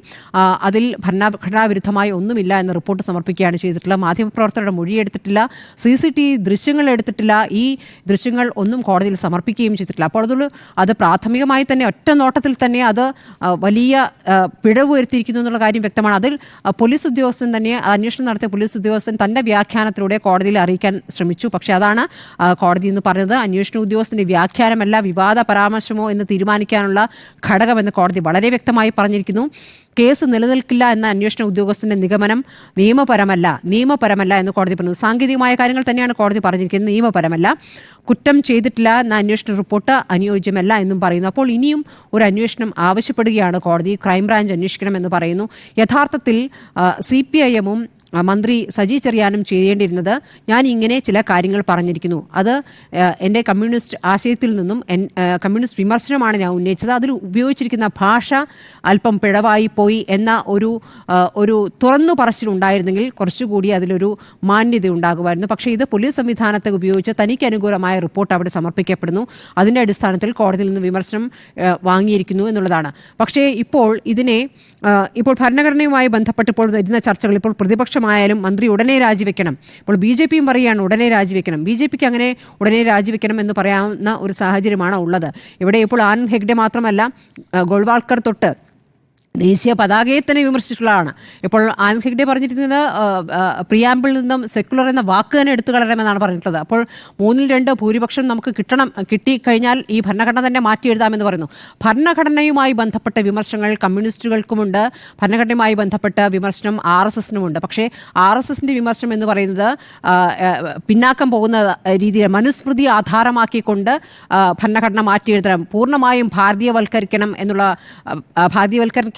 അതിൽ ഭരണഘടനാവിരുദ്ധമായി ഒന്നുമില്ല എന്ന റിപ്പോർട്ട് സമർപ്പിക്കുകയാണ് ചെയ്തിട്ടുള്ളത് മാധ്യമപ്രവർത്തകരുടെ മൊഴിയെടുത്തിട്ടില്ല സി സി ടി ദൃശ്യങ്ങൾ എടുത്തിട്ടില്ല ഈ ദൃശ്യങ്ങൾ ഒന്നും കോടതിയിൽ സമർപ്പിക്കുകയും ചെയ്തിട്ടില്ല. അപ്പോൾ അതുകൊണ്ട് അത് പ്രാഥമികമായി തന്നെ ഒറ്റ നോട്ടത്തിൽ തന്നെ അത് വലിയ പിഴവ് വരുത്തിയിരിക്കുന്നു എന്നുള്ള കാര്യം വ്യക്തമാണ്. അതിൽ പോലീസ് ഉദ്യോഗസ്ഥൻ തന്നെ അന്വേഷണം നടത്തിയ പോലീസ് ഉദ്യോഗസ്ഥൻ തന്റെ വ്യാഖ്യാനത്തിലൂടെ കോടതിയിൽ അറിയിക്കാൻ ശ്രമിച്ചു. പക്ഷേ അതാണ് കോടതി എന്ന് പറഞ്ഞത് അന്വേഷണ ഉദ്യോഗസ്ഥന്റെ വ്യാഖ്യാനമല്ല വിവാദ പരാമർശമോ എന്ന് തീരുമാനിക്കാനുള്ള ഘടകമെന്ന് കോടതി വളരെ വ്യക്തമായി പറഞ്ഞിരിക്കുന്നു. കേസ് നിലനിൽക്കില്ല എന്ന അന്വേഷണ ഉദ്യോഗസ്ഥന്റെ നിഗമനം നിയമപരമല്ല നിയമപരമല്ല എന്ന് കോടതി പറഞ്ഞു. സാങ്കേതികമായ കാര്യങ്ങൾ തന്നെയാണ് കോടതി പറഞ്ഞിരിക്കുന്നത് നിയമപരമല്ല. കുറ്റം ചെയ്തിട്ടില്ല എന്ന അന്വേഷണ റിപ്പോർട്ട് അനുയോജ്യമല്ല എന്നും പറയുന്നു. അപ്പോൾ ഇനിയും ഒരു അന്വേഷണം ആവശ്യപ്പെടുകയാണ് കോടതി. ക്രൈംബ്രാഞ്ച് അന്വേഷിക്കണമെന്ന് പറയുന്നു. യഥാർത്ഥത്തിൽ സി പി ഐ എമ്മും മന്ത്രി സജി ചെറിയാനും ചെയ്യേണ്ടിയിരുന്നത് ഞാൻ ഇങ്ങനെ ചില കാര്യങ്ങൾ പറഞ്ഞിരിക്കുന്നു. അത് എന്റെ കമ്മ്യൂണിസ്റ്റ് ആശയത്തിൽ നിന്നും കമ്മ്യൂണിസ്റ്റ് വിമർശനമാണ് ഞാൻ ഉന്നയിച്ചത്. അതിൽ ഉപയോഗിച്ചിരിക്കുന്ന ഭാഷ അല്പം പിഴവായി പോയി എന്ന ഒരു ഒരു തുറന്നു പറച്ചിലുണ്ടായിരുന്നെങ്കിൽ കുറച്ചുകൂടി അതിലൊരു മാന്യത ഉണ്ടാകുമായിരുന്നു. പക്ഷേ ഇത് പോലീസ് സംവിധാനത്തെ ഉപയോഗിച്ച് തനിക്ക് അനുകൂലമായ റിപ്പോർട്ട് അവിടെ സമർപ്പിക്കപ്പെടുന്നു. അതിന്റെ അടിസ്ഥാനത്തിൽ കോടതിയിൽ നിന്ന് വിമർശനം വാങ്ങിയിരിക്കുന്നു എന്നുള്ളതാണ്. പക്ഷേ ഇപ്പോൾ ഇതിനെ ഇപ്പോൾ ഭരണഘടനയുമായി ബന്ധപ്പെട്ട് ഇപ്പോൾ വരുന്ന ചർച്ചകൾ ഇപ്പോൾ പ്രതിപക്ഷമായാലും മന്ത്രി ഉടനെ രാജിവെക്കണം. അപ്പോൾ ബി ജെ പിയും പറയുകയാണ് ഉടനെ രാജിവെക്കണം. ബി ജെ പിക്ക് അങ്ങനെ ഉടനെ രാജിവെക്കണം എന്ന് പറയാവുന്ന ഒരു സാഹചര്യമാണ് ഉള്ളത്. ഇവിടെ ഇപ്പോൾ ആനന്ദ് ഹെഗ്ഡെ മാത്രമല്ല ഗോൾവാൾക്കർ തൊട്ട് ദേശീയ പതാകയെ തന്നെ വിമർശിച്ചിട്ടുള്ളതാണ്. ഇപ്പോൾ ആനന്ദ് ഹെഗ്ഡെ ആ, പ്രിയാമ്പിളിൽ നിന്നും സെക്കുലർ എന്ന വാക്ക് തന്നെ എടുത്തു കളയണമെന്നാണ് പറഞ്ഞിട്ടുള്ളത്. അപ്പോൾ മൂന്നിൽ രണ്ട് ഭൂരിപക്ഷം നമുക്ക് കിട്ടണം കിട്ടിക്കഴിഞ്ഞാൽ ഈ ഭരണഘടന തന്നെ മാറ്റി എഴുതാമെന്ന് പറയുന്നു. ഭരണഘടനയുമായി ബന്ധപ്പെട്ട വിമർശനങ്ങൾ കമ്മ്യൂണിസ്റ്റുകൾക്കുമുണ്ട്. ഭരണഘടനയുമായി ബന്ധപ്പെട്ട വിമർശനം ആർ എസ് എസിനുമുണ്ട്. പക്ഷേ ആർ എസ് എസിന്റെ വിമർശനം എന്ന് പറയുന്നത് പിന്നാക്കം പോകുന്ന രീതിയിൽ മനുസ്മൃതി ആധാരമാക്കിക്കൊണ്ട് ഭരണഘടന മാറ്റി എഴുതണം. പൂർണമായും ഭാരതീയവൽക്കരിക്കണം എന്നുള്ള ആ,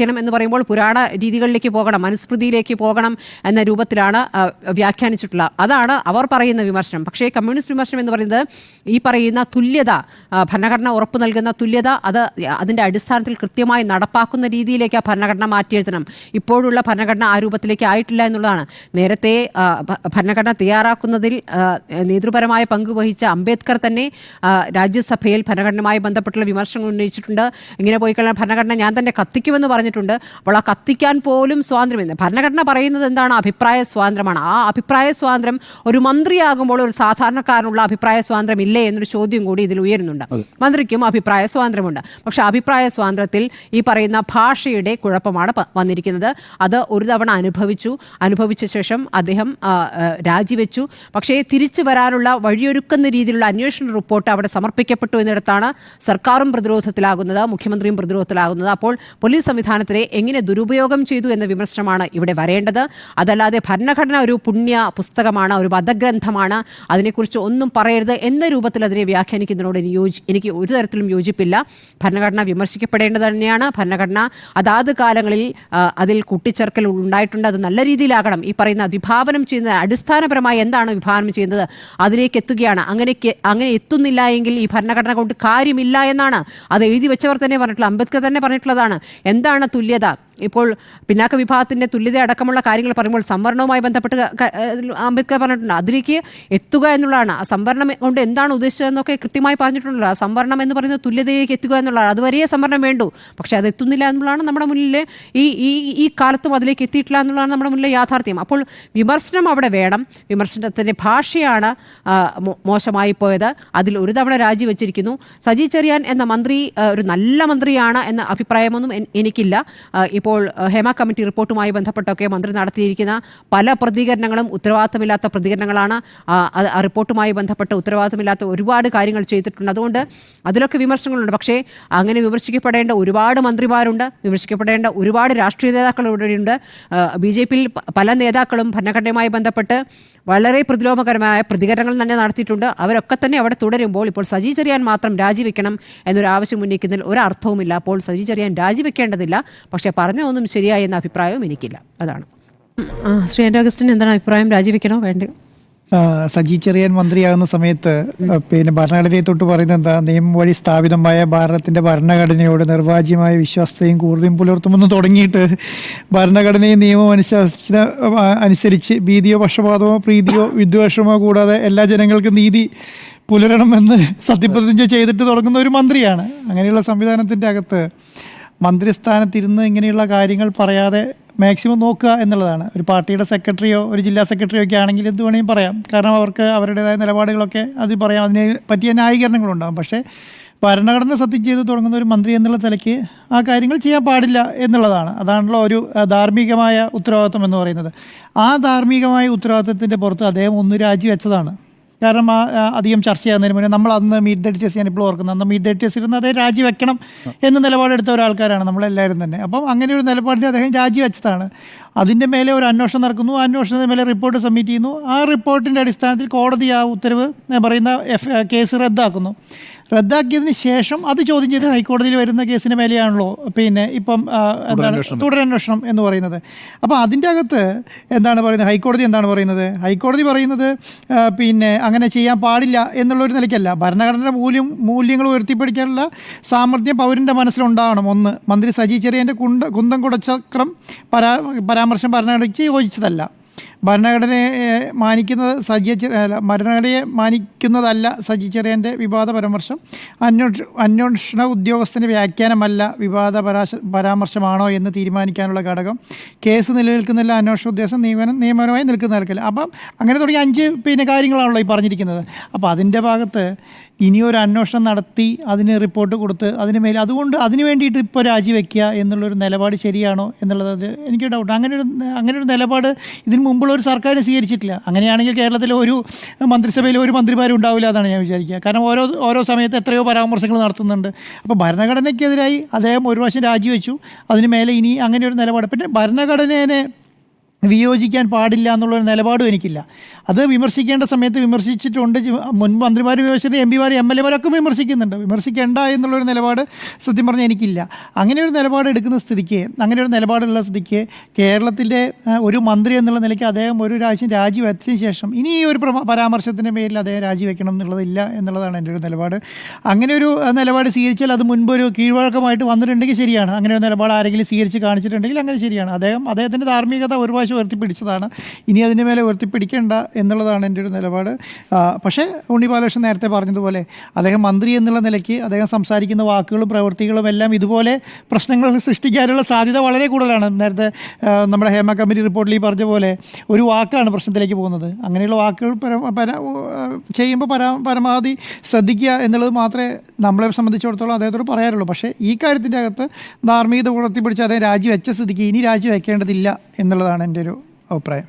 ഭാരതീയവൽക്കരിക്കണം എന്ന് പറയുമ്പോൾ പുരാണ രീതികളിലേക്ക് പോകണം മനുസ്മൃതിയിലേക്ക് പോകണം എന്ന രൂപത്തിലാണ് വ്യാഖ്യാനിച്ചിട്ടുള്ള. അതാണ് അവർ പറയുന്ന വിമർശനം. പക്ഷേ കമ്മ്യൂണിസ്റ്റ് വിമർശനം എന്ന് പറയുന്നത് ഈ പറയുന്ന തുല്യത ഭരണഘടന ഉറപ്പു നൽകുന്ന തുല്യത അത് അതിന്റെ അടിസ്ഥാനത്തിൽ കൃത്യമായി നടപ്പാക്കുന്ന രീതിയിലേക്ക് ആ ഭരണഘടന മാറ്റിയെഴുതണം. ഇപ്പോഴുള്ള ഭരണഘടന ആ രൂപത്തിലേക്ക് ആയിട്ടില്ല എന്നുള്ളതാണ്. നേരത്തെ ഭരണഘടന തയ്യാറാക്കുന്നതിൽ നേതൃപരമായ പങ്ക് വഹിച്ച അംബേദ്കർ തന്നെ രാജ്യസഭയിൽ ഭരണഘടനയുമായി ബന്ധപ്പെട്ടുള്ള വിമർശനങ്ങൾ ഉന്നയിച്ചിട്ടുണ്ട്. ഇങ്ങനെ പോയി കഴിഞ്ഞാൽ ഭരണഘടന ഞാൻ തന്നെ കത്തിക്കുമെന്ന് പറഞ്ഞിട്ടുണ്ട്. അപ്പോൾ ആ കത്തിക്കാൻ പോലും സ്വാതന്ത്ര്യം ഭരണഘടന പറയുന്നത് എന്താണ്? അഭിപ്രായ സ്വാതന്ത്ര്യമാണ്. ആ അഭിപ്രായ സ്വാതന്ത്ര്യം ഒരു മന്ത്രിയാകുമ്പോൾ ഒരു സാധാരണക്കാരനുള്ള അഭിപ്രായ സ്വാതന്ത്ര്യം ഇല്ലേ എന്നൊരു ചോദ്യം കൂടി ഇതിൽ ഉയരുന്നുണ്ട്. മന്ത്രിക്കും അഭിപ്രായ സ്വാതന്ത്ര്യമുണ്ട്. പക്ഷേ അഭിപ്രായ സ്വാതന്ത്ര്യത്തിൽ ഈ പറയുന്ന ഭാഷയുടെ കുഴപ്പമാണ് വന്നിരിക്കുന്നത്. അത് ഒരു തവണ അനുഭവിച്ചു. അനുഭവിച്ച ശേഷം അദ്ദേഹം രാജിവെച്ചു. പക്ഷേ തിരിച്ചു വരാനുള്ള വഴിയൊരുക്കുന്ന രീതിയിലുള്ള അന്വേഷണ റിപ്പോർട്ട് അവിടെ സമർപ്പിക്കപ്പെട്ടു എന്നിടത്താണ് സർക്കാരും പ്രതിരോധത്തിലാകുന്നത് മുഖ്യമന്ത്രിയും പ്രതിരോധത്തിലാകുന്നത്. അപ്പോൾ പോലീസ് സംവിധാനത്തിനെ എങ്ങനെ ദുരുപയോഗം ചെയ്തു എന്ന വിമർശനമാണ് ഇവിടെ വരേണ്ടത്. അതല്ലാതെ ഭരണഘടന ഒരു പുണ്യ പുസ്തകമാണ് ഒരു മതഗ്രന്ഥമാണ് അതിനെക്കുറിച്ച് ഒന്നും പറയരുത് എന്ന രൂപത്തിൽ അതിനെ വ്യാഖ്യാനിക്കുന്നതിനോട് യോജി എനിക്ക് ഒരു തരത്തിലും യോജിപ്പില്ല. ഭരണഘടന വിമർശിക്കപ്പെടേണ്ടത് തന്നെയാണ്. ഭരണഘടന അതാത് കാലങ്ങളിൽ അതിൽ കൂട്ടിച്ചേർക്കൽ ഉണ്ടായിട്ടുണ്ട്. അത് നല്ല രീതിയിലാകണം. ഈ പറയുന്ന വിഭാവനം ചെയ്യുന്ന അടിസ്ഥാനപരമായി എന്താണ് വിഭാവനം ചെയ്യുന്നത്? അതിലേക്ക് എത്തുകയാണ്. അങ്ങനെ അങ്ങനെ എത്തുന്നില്ല എങ്കിൽ ഈ ഭരണഘടന കൊണ്ട് കാര്യമില്ല എന്നാണ് അത് എഴുതി വെച്ചവർ തന്നെ പറഞ്ഞിട്ടുള്ളത് അംബേദ്കർ തന്നെ പറഞ്ഞിട്ടുള്ളതാണ്. എന്താണ് തുല്യത. ഇപ്പോൾ പിന്നാക്ക വിഭാഗത്തിന്റെ തുല്യത അടക്കമുള്ള കാര്യങ്ങൾ പറയുമ്പോൾ സംവരണവുമായി ബന്ധപ്പെട്ട് അംബേദ്കർ പറഞ്ഞിട്ടുണ്ട്. അതിലേക്ക് എത്തുക എന്നുള്ളതാണ്. ആ സംവരണം കൊണ്ട് എന്താണ് ഉദ്ദേശിച്ചതെന്നൊക്കെ കൃത്യമായി പറഞ്ഞിട്ടുണ്ടല്ലോ ആ സംവരണം എന്ന് പറയുന്നത് തുല്യതയിലേക്ക് എത്തുക എന്നുള്ളതാണ്. അതുവരെയേ സംവരണം വേണ്ടു. പക്ഷേ അത് എത്തുന്നില്ല എന്നുള്ളതാണ് നമ്മുടെ മുന്നിൽ ഈ ഈ ഈ കാലത്തും അതിലേക്ക് എത്തിയിട്ടില്ല എന്നുള്ളതാണ് നമ്മുടെ മുന്നിലെ യാഥാർത്ഥ്യം. അപ്പോൾ വിമർശനം അവിടെ വേണം. വിമർശനത്തിന്റെ ഭാഷയാണ് മോശമായി പോയത്. അതിൽ ഒരു തവണ രാജിവെച്ചിരിക്കുന്നു. സജി ചെറിയാൻ എന്ന മന്ത്രി ഒരു നല്ല മന്ത്രിയാണ് എന്ന അഭിപ്രായമൊന്നും എനിക്കില്ല. ആ, ഇപ്പോൾ ഹേമ കമ്മിറ്റി റിപ്പോർട്ടുമായി ബന്ധപ്പെട്ടൊക്കെ മന്ത്രി നടത്തിയിരിക്കുന്ന പല പ്രതികരണങ്ങളും ഉത്തരവാദിത്തമില്ലാത്ത പ്രതികരണങ്ങളാണ്. റിപ്പോർട്ടുമായി ബന്ധപ്പെട്ട് ഉത്തരവാദിത്തമില്ലാത്ത ഒരുപാട് കാര്യങ്ങൾ ചെയ്തിട്ടുണ്ട്. അതുകൊണ്ട് അതിലൊക്കെ വിമർശനങ്ങളുണ്ട്. പക്ഷേ അങ്ങനെ വിമർശിക്കപ്പെടേണ്ട ഒരുപാട് മന്ത്രിമാരുണ്ട്. വിമർശിക്കപ്പെടേണ്ട ഒരുപാട് രാഷ്ട്രീയ നേതാക്കൾ ഇവിടെയുണ്ട് ബി ജെ പിയിൽ പല നേതാക്കളും ഭരണഘടനയുമായി ബന്ധപ്പെട്ട് വളരെ പ്രതിലോമകരമായ പ്രതികരണങ്ങൾ തന്നെ നടത്തിയിട്ടുണ്ട്. അവരൊക്കെ തന്നെ അവിടെ തുടരുമ്പോൾ ഇപ്പോൾ സജി ചെറിയാൻ മാത്രം രാജിവെക്കണം എന്നൊരു ആവശ്യം ഉന്നയിക്കുന്നതിൽ ഒരർത്ഥവുമില്ല. അപ്പോൾ സജി ചെറിയാൻ രാജിവെക്കേണ്ടതില്ല. പക്ഷേ പറഞ്ഞ ഒന്നും ശരിയായി എന്ന അഭിപ്രായവും എനിക്കില്ല. അതാണ്. ശ്രീ എന്റെ അഗസ്റ്റിൻ എന്താണ് അഭിപ്രായം? രാജിവെക്കണോ? വേണ്ടേ ആ, സജി ചെറിയാൻ മന്ത്രിയാകുന്ന സമയത്ത് പിന്നെ ഭരണഘടനയെ തൊട്ട് പറയുന്നത് എന്താ നിയമം വഴി സ്ഥാപിതമായ ഭാരതത്തിന്റെ ഭരണഘടനയോട് നിർവാജ്യമായ വിശ്വാസത്തെയും കൂടുതലും പുലർത്തുമെന്ന് തുടങ്ങിയിട്ട് ഭരണഘടനയും നിയമവും അനുശാസിച്ച അനുസരിച്ച് ഭീതിയോ പക്ഷപാതമോ പ്രീതിയോ വിദ്വേഷമോ കൂടാതെ എല്ലാ ജനങ്ങൾക്കും നീതി പുലരണമെന്ന് സത്യപ്രതിജ്ഞ ചെയ്തിട്ട് തുടങ്ങുന്ന ഒരു മന്ത്രിയാണ്. അങ്ങനെയുള്ള സംവിധാനത്തിന്റെ അകത്ത് മന്ത്രിസ്ഥാനത്തിരുന്ന് ഇങ്ങനെയുള്ള കാര്യങ്ങൾ പറയാതെ മാക്സിമം നോക്കുക എന്നുള്ളതാണ്. ഒരു പാർട്ടിയുടെ സെക്രട്ടറിയോ ഒരു ജില്ലാ സെക്രട്ടറിയോ ഒക്കെ ആണെങ്കിൽ എന്ത് വേണമെങ്കിലും പറയാം. കാരണം അവർക്ക് അവരുടേതായ നിലപാടുകളൊക്കെ അത് പറയാം. അതിനെ പറ്റിയ ന്യായീകരണങ്ങളുണ്ടാകും പക്ഷേ ഭരണഘടന സത്യം ചെയ്ത് തുടങ്ങുന്ന ഒരു മന്ത്രി എന്നുള്ള നിലയ്ക്ക് ആ കാര്യങ്ങൾ ചെയ്യാൻ പാടില്ല എന്നുള്ളതാണ്. അതാണല്ലോ ഒരു ധാർമ്മികമായ ഉത്തരവാദിത്വം എന്ന് പറയുന്നത്. ആ ധാർമ്മികമായ ഉത്തരവാദിത്വത്തിന്റെ പുറത്ത് അദ്ദേഹം ഒന്ന് രാജിവെച്ചതാണ്. കാരണം അധികം ചർച്ച ചെയ്യുന്നതിന് മുന്നേ നമ്മൾ അന്ന് മീറ്റ് ദഡിറ്റേഴ്സ് ഡിറ്റേഴ്സ് ഞാൻ ഇപ്പോൾ ഓർക്കുന്നത് അന്ന് മീറ്റ് ദഡിറ്റേഴ്സ് ഡിറ്റേഴ്സ് ഇരുന്ന് അതേ രാജിവെക്കണം എന്ന് നിലപാടെടുത്ത ഒരാൾക്കാരാണ് നമ്മളെല്ലാവരും തന്നെ. അപ്പം അങ്ങനെ ഒരു നിലപാടിൽ അദ്ദേഹം രാജിവെച്ചതാണ്. അതിന്റെ മേലെ ഒരു അന്വേഷണം നടക്കുന്നു. ആ അന്വേഷണത്തിന് മേലെ റിപ്പോർട്ട് സബ്മിറ്റ് ചെയ്യുന്നു. ആ റിപ്പോർട്ടിന്റെ അടിസ്ഥാനത്തിൽ കോടതി ആ ഉത്തരവ് പറയുന്ന എഫ് കേസ് റദ്ദാക്കുന്നു. റദ്ദാക്കിയതിന് ശേഷം അത് ചോദ്യം ചെയ്ത് ഹൈക്കോടതിയിൽ വരുന്ന കേസിന് മേലെയാണല്ലോ പിന്നെ ഇപ്പം എന്താണ് തുടരന്വേഷണം. എന്ന് പറയുന്നത്. അപ്പോൾ അതിന്റെ അകത്ത് എന്താണ് പറയുന്നത്? ഹൈക്കോടതി എന്താണ് പറയുന്നത്? ഹൈക്കോടതി പറയുന്നത് പിന്നെ അങ്ങനെ ചെയ്യാൻ പാടില്ല എന്നുള്ളൊരു നിലയ്ക്കല്ല. ഭരണഘടനയുടെ മൂല്യം മൂല്യങ്ങൾ ഉയർത്തിപ്പിടിക്കാനുള്ള സാമർഥ്യം പൗരന്റെ മനസ്സിലുണ്ടാവണം. ഒന്ന് മന്ത്രി സജി ചെറിയന്റെ കുണ്ട കുന്തം കുടച്ചക്രം പരാ പരാമർശം ഭരണഘടനയ്ക്ക് യോജിച്ചതല്ല. ഭരണഘടനയെ മാനിക്കുന്നത് സജി ഭരണഘടനയെ മാനിക്കുന്നതല്ല സജി ചെറിയന്റെ വിവാദ പരാമർശം. അന്വേഷ അന്വേഷണ ഉദ്യോഗസ്ഥന്റെ വ്യാഖ്യാനമല്ല വിവാദ പരാശ പരാമർശമാണോ എന്ന് തീരുമാനിക്കാനുള്ള ഘടകം. കേസ് നിലനിൽക്കുന്നില്ല അന്വേഷണ ഉദ്യോഗസ്ഥൻ നിയമനം നിയമപരമായി നിൽക്കുന്ന നിൽക്കില്ല അപ്പം അങ്ങനെ തുടങ്ങി അഞ്ച് പിന്നെ കാര്യങ്ങളാണല്ലോ ഈ പറഞ്ഞിരിക്കുന്നത്. അപ്പോൾ അതിന്റെ ഭാഗത്ത് ഇനിയൊരു അന്വേഷണം നടത്തി അതിന് റിപ്പോർട്ട് കൊടുത്ത് അതിന് മേൽ അതുകൊണ്ട് അതിന് വേണ്ടിയിട്ട് ഇപ്പോൾ രാജിവെക്കുക എന്നുള്ളൊരു നിലപാട് ശരിയാണോ എന്നുള്ളത് അത് എനിക്ക് ഡൗട്ട് അങ്ങനെ ഒരു അങ്ങനെ ഒരു നിലപാട് ഇതിന് മുമ്പുള്ള ഒരു സർക്കാർ സ്വീകരിച്ചിട്ടില്ല. അങ്ങനെയാണെങ്കിൽ കേരളത്തിൽ ഒരു മന്ത്രിസഭയിൽ ഒരു മന്ത്രിമാരും ഉണ്ടാവില്ല എന്നാണ് ഞാൻ വിചാരിക്കുക. കാരണം ഓരോ ഓരോ സമയത്ത് എത്രയോ പരാമർശങ്ങൾ നടത്തുന്നുണ്ട്. അപ്പോൾ ഭരണഘടനയ്ക്കെതിരായി അദ്ദേഹം ഒരു പ്രാവശ്യം രാജിവെച്ചു. അതിന് മേലെ ഇനി അങ്ങനെ ഒരു നിലപാട്. പിന്നെ ഭരണഘടനയെ വിയോജിക്കാൻ പാടില്ല എന്നുള്ളൊരു നിലപാടും എനിക്കില്ല. അത് വിമർശിക്കേണ്ട സമയത്ത് വിമർശിച്ചിട്ടുണ്ട് മുൻ മന്ത്രിമാർ വിമർശിച്ചിട്ട് എം പിമാർ എം എൽ എമാരൊക്കെ വിമർശിക്കുന്നുണ്ട്. വിമർശിക്കേണ്ട എന്നുള്ളൊരു നിലപാട് സത്യം പറഞ്ഞാൽ എനിക്കില്ല. അങ്ങനെ ഒരു നിലപാട് എടുക്കുന്ന സ്ഥിതിക്ക് അങ്ങനെ ഒരു നിലപാടുള്ള സ്ഥിതിക്ക് കേരളത്തിന്റെ ഒരു മന്ത്രി എന്നുള്ള നിലയ്ക്ക് അദ്ദേഹം ഒരു രാജ്യം രാജിവെച്ചതിന് ശേഷം ഇനി ഈ ഒരു പ്രമ- പരാമർശത്തിന്റെ പേരിൽ അദ്ദേഹം രാജിവെക്കണം എന്നുള്ളതില്ല എന്നുള്ളതാണ് എന്റെ ഒരു നിലപാട്. അങ്ങനെ ഒരു നിലപാട് സ്വീകരിച്ചാൽ അത് മുൻപ് ഒരു കീഴ്വഴക്കമായിട്ട് വന്നിട്ടുണ്ടെങ്കിൽ ശരിയാണ്. അങ്ങനെ ഒരു നിലപാട് ആരെങ്കിലും സ്വീകരിച്ച് കാണിച്ചിട്ടുണ്ടെങ്കിൽ അങ്ങനെ ശരിയാണ്. അദ്ദേഹം അദ്ദേഹത്തിന്റെ ധാർമ്മികത ഒരു പ്രാവശ്യം ഉയർത്തിപ്പിടിച്ചതാണ്. ഇനി അതിന്റെ മേലെ ഉയർത്തിപ്പിടിക്കേണ്ട എന്നുള്ളതാണ് എന്റെ ഒരു നിലപാട്. പക്ഷേ ഉണ്ണി ബാലകൃഷ്ണൻ നേരത്തെ പറഞ്ഞതുപോലെ അദ്ദേഹം മന്ത്രി എന്നുള്ള നിലയ്ക്ക് അദ്ദേഹം സംസാരിക്കുന്ന വാക്കുകളും പ്രവൃത്തികളും എല്ലാം ഇതുപോലെ പ്രശ്നങ്ങൾ സൃഷ്ടിക്കാനുള്ള സാധ്യത വളരെ കൂടുതലാണ്. നേരത്തെ നമ്മുടെ ഹേമ കമ്മിറ്റി റിപ്പോർട്ടിൽ ഈ പറഞ്ഞ പോലെ ഒരു വാക്കാണ് പ്രശ്നത്തിലേക്ക് പോകുന്നത്. അങ്ങനെയുള്ള വാക്കുകൾ പര ചെയ്യുമ്പോൾ പരാ പരമാവധി ശ്രദ്ധിക്കുക എന്നുള്ളത് മാത്രമേ നമ്മളെ സംബന്ധിച്ചിടത്തോളം അദ്ദേഹത്തോട് പറയാറുള്ളൂ. പക്ഷേ ഈ കാര്യത്തിന്റെ അകത്ത് ധാർമ്മികത ഉയർത്തിപ്പിടിച്ച് അദ്ദേഹം രാജിവെച്ച സ്ഥിതിക്ക് ഇനി രാജിവെക്കേണ്ടതില്ല എന്നുള്ളതാണ് എന്റെ ഒരു അഭിപ്രായം.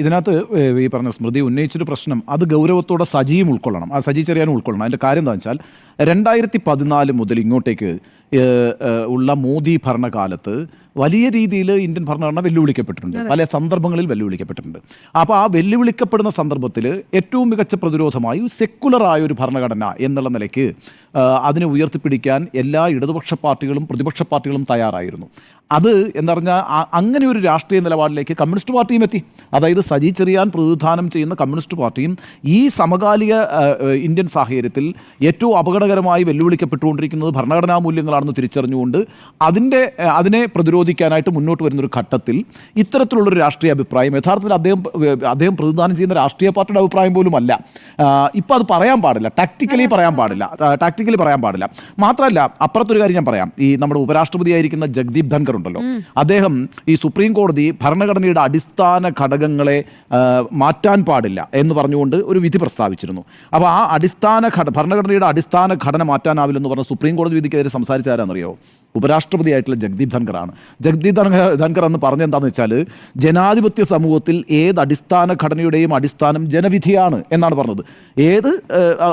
ഇതിനകത്ത് ഈ പറഞ്ഞ സ്മൃതി ഉന്നയിച്ചൊരു പ്രശ്നം. അത് ഗൗരവത്തോടെ സജിയും ഉൾക്കൊള്ളണം. ആ സജി ചെറിയാനും ഉൾക്കൊള്ളണം. അതിന്റെ കാര്യം എന്താ വെച്ചാൽ രണ്ടായിരത്തി പതിനാല് മുതൽ ഇങ്ങോട്ടേക്ക് ഉള്ള മോദി ഭരണകാലത്ത് വലിയ രീതിയിൽ ഇന്ത്യൻ ഭരണഘടന വെല്ലുവിളിക്കപ്പെട്ടിട്ടുണ്ട്. പല സന്ദർഭങ്ങളിൽ വെല്ലുവിളിക്കപ്പെട്ടിട്ടുണ്ട്. അപ്പോൾ ആ വെല്ലുവിളിക്കപ്പെടുന്ന സന്ദർഭത്തിൽ ഏറ്റവും മികച്ച പ്രതിരോധമായി സെക്കുലറായ ഒരു ഭരണഘടന എന്നുള്ള നിലയ്ക്ക് അതിനെ ഉയർത്തിപ്പിടിക്കാൻ എല്ലാ ഇടതുപക്ഷ പാർട്ടികളും പ്രതിപക്ഷ പാർട്ടികളും തയ്യാറായിരുന്നു. അത് എന്ന് പറഞ്ഞാൽ അങ്ങനെ ഒരു രാഷ്ട്രീയ നിലപാടിലേക്ക് കമ്മ്യൂണിസ്റ്റ് പാർട്ടിയും എത്തി. അതായത് സജി ചെറിയാൻ പ്രതിനിധാനം ചെയ്യുന്ന കമ്മ്യൂണിസ്റ്റ് പാർട്ടിയും ഈ സമകാലിക ഇന്ത്യൻ സാഹചര്യത്തിൽ ഏറ്റവും അപകടകരമായി വെല്ലുവിളിക്കപ്പെട്ടുകൊണ്ടിരിക്കുന്നത് ഭരണഘടനാ മൂല്യങ്ങളാണെന്ന് തിരിച്ചറിഞ്ഞുകൊണ്ട് അതിന്റെ അതിനെ പ്രതിരോധിക്കാനായിട്ട് മുന്നോട്ട് വരുന്നൊരു ഘട്ടത്തിൽ ഇത്തരത്തിലുള്ളൊരു രാഷ്ട്രീയ അഭിപ്രായം യഥാർത്ഥത്തിൽ അദ്ദേഹം അദ്ദേഹം പ്രതിനിധാനം ചെയ്യുന്ന രാഷ്ട്രീയ പാർട്ടിയുടെ അഭിപ്രായം പോലും അല്ല. ഇപ്പോൾ അത് പറയാൻ പാടില്ല. ടാക്ടിക്കലി പറയാൻ പാടില്ല. ടാക്ടിക്കലി പറയാൻ പാടില്ല. മാത്രമല്ല അപ്പുറത്തൊരു കാര്യം ഞാൻ പറയാം. ഈ നമ്മുടെ ഉപരാഷ്ട്രപതിയായിരിക്കുന്ന ജഗ്ദീപ് ധൻഖർ ഉണ്ടല്ലോ. അദ്ദേഹം ഈ സുപ്രീം കോടതി ഭരണഘടനയുടെ അടിസ്ഥാന ഘടകങ്ങളെ മാറ്റാൻ പാടില്ല എന്ന് പറഞ്ഞുകൊണ്ട് ഒരു വിധി പ്രസ്താവിച്ചിരുന്നു. അപ്പോൾ ആ അടിസ്ഥാന ഘട ഭരണഘടനയുടെ അടിസ്ഥാന ഘടന മാറ്റാനാവില്ലെന്ന് പറഞ്ഞ സുപ്രീം കോടതി വിധിക്കെതിരെ സംസാരിച്ച ആരാണെന്നറിയോ ഉപരാഷ്ട്രപതിയായിട്ടുള്ള ജഗ്ദീപ് ധൻഖറാണ്. ജഗ്ദീപ് ധൻഖർ ധൻഖർ എന്ന് പറഞ്ഞ എന്താണെന്ന് വെച്ചാൽ ജനാധിപത്യ സമൂഹത്തിൽ ഏത് അടിസ്ഥാന ഘടനയുടെയും അടിസ്ഥാനം ജനവിധിയാണ് എന്നാണ് പറഞ്ഞത്. ഏത്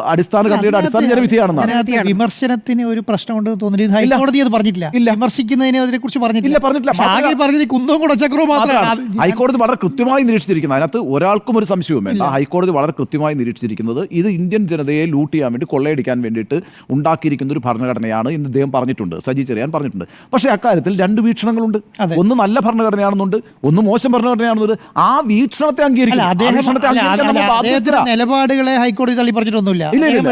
അടിസ്ഥാന ഘടനയുടെ അടിസ്ഥാനം ജനവിധിയാണെന്നാണ്. വിമർശനത്തിന് ഒരു പ്രശ്നമുണ്ടെന്ന് ഇത് ഹൈക്കോടതി അത് പറഞ്ഞിട്ടില്ല. ഇല്ല. വിമർശിക്കുന്നതിനെ അതിനെ കുറിച്ച് പറഞ്ഞിട്ടില്ല പറഞ്ഞിട്ടില്ല. പക്ഷേ ആകെ മാത്രമല്ല- പറഞ്ഞത് കുന്തവും കൂടെ ചക്രവും മാത്രമാണ് മാത്രമാണ്. ഹൈക്കോടതി വളരെ കൃത്യമായി നിരീക്ഷിച്ചിരിക്കുന്നത് അതിനകത്ത് ഒരാൾക്കും ഒരു സംശയവും വേണ്ട. ഹൈക്കോടതി വളരെ കൃത്യമായി നിരീക്ഷിച്ചിരിക്കുന്നത് ഇത് ഇന്ത്യൻ ജനതയെ ലൂട്ട് ചെയ്യാൻ വേണ്ടി കൊള്ളയടിക്കാൻ വേണ്ടിയിട്ട് ഉണ്ടാക്കിയിരിക്കുന്ന ഒരു ഭരണഘടനയാണ് ഇന്ന് ഇദ്ദേഹം പറഞ്ഞിട്ടുണ്ട്. സജി ചെറിയാൻ പറഞ്ഞിട്ടുണ്ട്. പക്ഷേ അക്കാര്യത്തിൽ രണ്ട് വീക്ഷണങ്ങളുണ്ട്. ഒന്ന് നല്ല ഭരണഘടനയാണെന്നുണ്ട് ഒന്ന് മോശം ഭരണഘടനയാണെന്നുണ്ട്. ആ വീക്ഷണത്തെ. നിലപാടുകളെ ഹൈക്കോടതി തള്ളി പറഞ്ഞിട്ടൊന്നുമില്ല. അദ്ദേഹം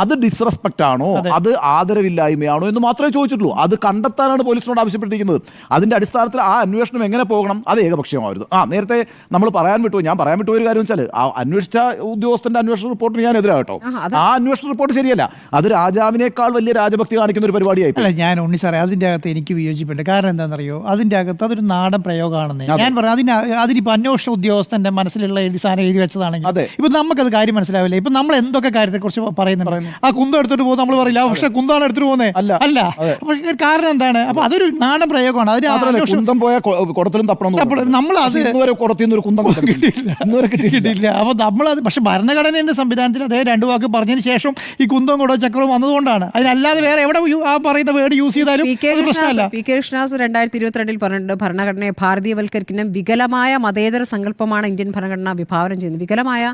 അതെ ഡിസ്റെസ്പെക്ട് ആണോ. അത് ആദരവില്ലായ്മയാണോ എന്ന് മാത്രമേ ചോദിച്ചിട്ടുള്ളൂ. അത് കണ്ടെത്താനാണ് പോലീസിനോട് ആവശ്യപ്പെട്ടിരിക്കുന്നത്. അതിന്റെ അടിസ്ഥാനത്തിൽ ആ അന്വേഷണം എങ്ങനെ പോകണം? അത് ഏകപക്ഷീയമായിരുന്നു ആ നേരത്തെ നമ്മൾ പറയാൻ വിട്ടു. ഞാൻ പറയാൻ വിട്ടു ഒരു കാര്യം വെച്ചാൽ ആ അന്വേഷിച്ച ഉദ്യോഗസ്ഥന്റെ അന്വേഷണ റിപ്പോർട്ടിന് ഞാൻ എതിരാകട്ടോ ആ അന്വേഷണ റിപ്പോർട്ട് ശരിയല്ല. അത് രാജാവിനേക്കാൾ വലിയ രാജഭക്തി കാണിക്കുന്ന ഒരു പരിപാടിയായി അല്ല ഞാൻ ഉണ്ണി സാറേ അതിന്റെ അകത്ത് എനിക്ക് വിയോജിപ്പുണ്ട്. കാരണം എന്താണെന്നറിയോ? അതിന്റെ അകത്ത് അതൊരു നാടൻ പ്രയോഗമാണെന്ന്. ഞാൻ പറയാം അതിന് അതിനിപ്പോൾ അന്വേഷണ ഉദ്യോഗസ്ഥന്റെ മനസ്സിലുള്ള എഴുതി സാധനം എഴുതി വെച്ചതാണെങ്കിൽ അതെ. ഇപ്പം നമുക്കത് കാര്യം മനസ്സിലാവില്ല? ഇപ്പം നമ്മൾ എന്തൊക്കെ കാര്യത്തെക്കുറിച്ച് പറയുന്നുണ്ട്? ആ കുന്തം എടുത്തിട്ട് പോകും നമ്മൾ പറയില്ല? പക്ഷേ കുന്താണ് എടുത്തിട്ട് പോകുന്നത് അല്ല. അല്ല. അപ്പോൾ കാരണം എന്താണ്? അപ്പം അതൊരു നാടൻ പ്രയോഗമാണ്. അതിന് കുന്തം പോയ കുടത്തിലും തപ്പണം. നമ്മൾ. നമ്മളത് ഇന്നുവരെ കുടത്തിന്ന് ഒരു കുന്തം കിട്ടിയിട്ടില്ല. അപ്പോൾ നമ്മളത് പക്ഷെ ഭരണഘടനയുടെ സംവിധാനത്തിൽ അതേ രണ്ട് വാക്ക് പറഞ്ഞതിന് ശേഷം ഈ കുന്തം കൂടെ ചക്രവും വന്നതുകൊണ്ടാണ്. അതിനല്ലാതെ വേറെ എവിടെ ആ പറയുന്ന വേർഡ് യൂസ് ചെയ്താലും പ്രശ്നമല്ല. കൃഷ്ണദാസ് പി കെ കൃഷ്ണദാസ് രണ്ടായിരത്തി ഇരുപത്തിരണ്ടിൽ പറഞ്ഞിട്ടുണ്ട്. ഭരണഘടനയെ ഭാരതീയവൽക്കരിക്കുന്ന വികലമായ മതേതര സങ്കല്പമാണ് ഇന്ത്യൻ ഭരണഘടന വിഭാവനം ചെയ്യുന്നത്. വികലമായ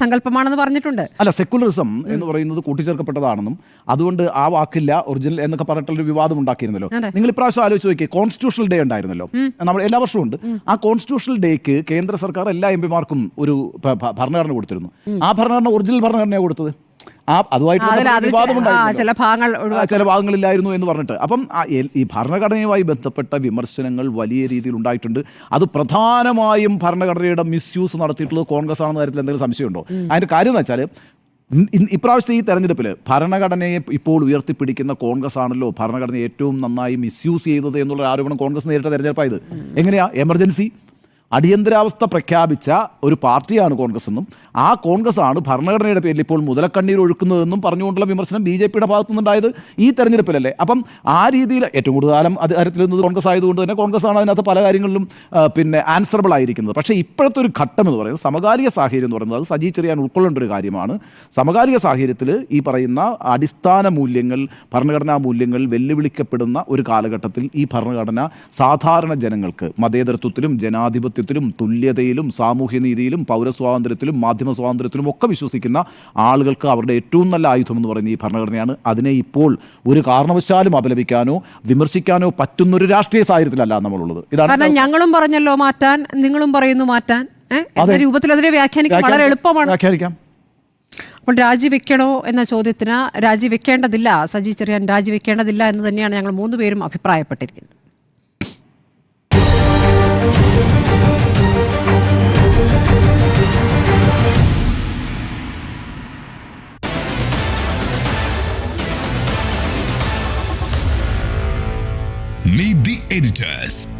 സങ്കല്പമാണെന്ന് പറഞ്ഞിട്ടുണ്ട്. അല്ല സെക്കുലറിസം എന്ന് പറയുന്നത് കൂട്ടിച്ചേർക്കപ്പെട്ടതാണെന്നും അതുകൊണ്ട് ആ വാക്കില്ല ഒറിജിനൽ എന്നൊക്കെ പറഞ്ഞിട്ടുള്ളൊരു വിവാദം ഉണ്ടാക്കിയിരുന്നല്ലോ. നിങ്ങൾ ഇപ്രാവശ്യം ആലോചിച്ച് നോക്കി കോൺസ്റ്റിറ്റ്യൂഷണൽ ഡേ ഉണ്ടായിരുന്നല്ലോ. നമ്മൾ എല്ലാ വർഷവും ഉണ്ട്. ആ കോൺസ്റ്റിറ്റ്യൂഷണൽ ഡേക്ക് കേന്ദ്ര സർക്കാർ എല്ലാ എം പിമാർക്കും ഒരു ഭരണഘടന കൊടുത്തിരുന്നു. ആ ഭരണഘടന ഒറിജിനൽ ഭരണഘടനയാണ് കൊടുത്തത്? ആ അതുമായിട്ട്. ചില ഭാഗങ്ങൾ ചില ഭാഗങ്ങളില്ലായിരുന്നു എന്ന് പറഞ്ഞിട്ട്. അപ്പം ഈ ഭരണഘടനയുമായി ബന്ധപ്പെട്ട വിമർശനങ്ങൾ വലിയ രീതിയിൽ ഉണ്ടായിട്ടുണ്ട്. അത് പ്രധാനമായും ഭരണഘടനയുടെ മിസ്യൂസ് നടത്തിയിട്ടുള്ളത് കോൺഗ്രസ് ആണെന്ന കാര്യത്തിൽ എന്തെങ്കിലും സംശയമുണ്ടോ? അതിന്റെ കാര്യം എന്ന് വെച്ചാൽ ഇപ്രാവശ്യത്തെ ഈ തെരഞ്ഞെടുപ്പിൽ ഭരണഘടനയെ ഇപ്പോൾ ഉയർത്തിപ്പിടിക്കുന്ന കോൺഗ്രസ് ആണല്ലോ ഭരണഘടന ഏറ്റവും നന്നായി മിസ്യൂസ് ചെയ്തത് എന്നുള്ള ആരോപണം കോൺഗ്രസ് നേരിട്ട തെരഞ്ഞെടുപ്പായത്. എങ്ങനെയാ? എമർജൻസി? അടിയന്തരാവസ്ഥ പ്രഖ്യാപിച്ച ഒരു പാർട്ടിയാണ് കോൺഗ്രസ് എന്നും ആ കോൺഗ്രസ് ആണ് ഭരണഘടനയുടെ പേരിൽ ഇപ്പോൾ മുതലക്കണ്ണീർ ഒഴുക്കുന്നതെന്നും പറഞ്ഞുകൊണ്ടുള്ള വിമർശനം ബി ജെ പിയുടെ ഭാഗത്തു നിന്നുണ്ടായത് ഈ തെരഞ്ഞെടുപ്പിലല്ലേ? അപ്പം ആ രീതിയിൽ ഏറ്റവും കൂടുതൽ കാലം അധികാരത്തിലിരുന്നത് കോൺഗ്രസ് ആയതുകൊണ്ട് തന്നെ കോൺഗ്രസ് ആണ് അതിനകത്ത് പല കാര്യങ്ങളിലും പിന്നെ ആൻസറബിൾ ആയിരിക്കുന്നത്. പക്ഷേ ഇപ്പോഴത്തെ ഒരു ഘട്ടം എന്ന് പറയുന്നത് സമകാലിക സാഹചര്യം എന്ന് പറയുന്നത് അത് സജി ചെറിയാൻ ഉൾക്കൊള്ളേണ്ട ഒരു കാര്യമാണ്. സമകാലിക സാഹചര്യത്തിൽ ഈ പറയുന്ന അടിസ്ഥാന മൂല്യങ്ങൾ ഭരണഘടനാ മൂല്യങ്ങൾ വെല്ലുവിളിക്കപ്പെടുന്ന ഒരു കാലഘട്ടത്തിൽ ഈ ഭരണഘടന സാധാരണ ജനങ്ങൾക്ക് മതേതരത്വത്തിലും ജനാധിപത്യത്തിലും തുല്യതയിലും സാമൂഹ്യനീതിയിലും പൗരസ്വാതന്ത്ര്യത്തിലും മാധ്യമ സ്വാതന്ത്ര്യത്തിലും ഒക്കെ വിശ്വസിക്കുന്ന ആളുകൾക്ക് അവരുടെ ഏറ്റവും നല്ല ആയുധം എന്ന് പറയുന്ന ഈ ഭരണഘടനയാണ്. അതിനെ ഇപ്പോൾ ഒരു കാരണവശാലും അപലപിക്കാനോ വിമർശിക്കാനോ പറ്റുന്ന ഒരു രാഷ്ട്രീയ സാഹചര്യത്തിലല്ല നമ്മളുള്ളത്. ഇതാണ് ഞങ്ങളും പറഞ്ഞല്ലോ മാറ്റാൻ നിങ്ങളും പറയുന്നു മാറ്റാൻ. രൂപത്തിൽ അതിനെ വ്യാഖ്യാനിക്കാൻ വളരെ എളുപ്പമാണ്. വ്യാഖ്യാനിക്കാം. അപ്പോൾ രാജിവെക്കണോ എന്ന ചോദ്യത്തിന് രാജിവെക്കേണ്ടതില്ല സജി ചെറിയാൻ രാജിവെക്കേണ്ടതില്ല എന്ന് തന്നെയാണ് ഞങ്ങൾ മൂന്ന് പേരും അഭിപ്രായപ്പെട്ടിരിക്കുന്നത്. Meet the editors.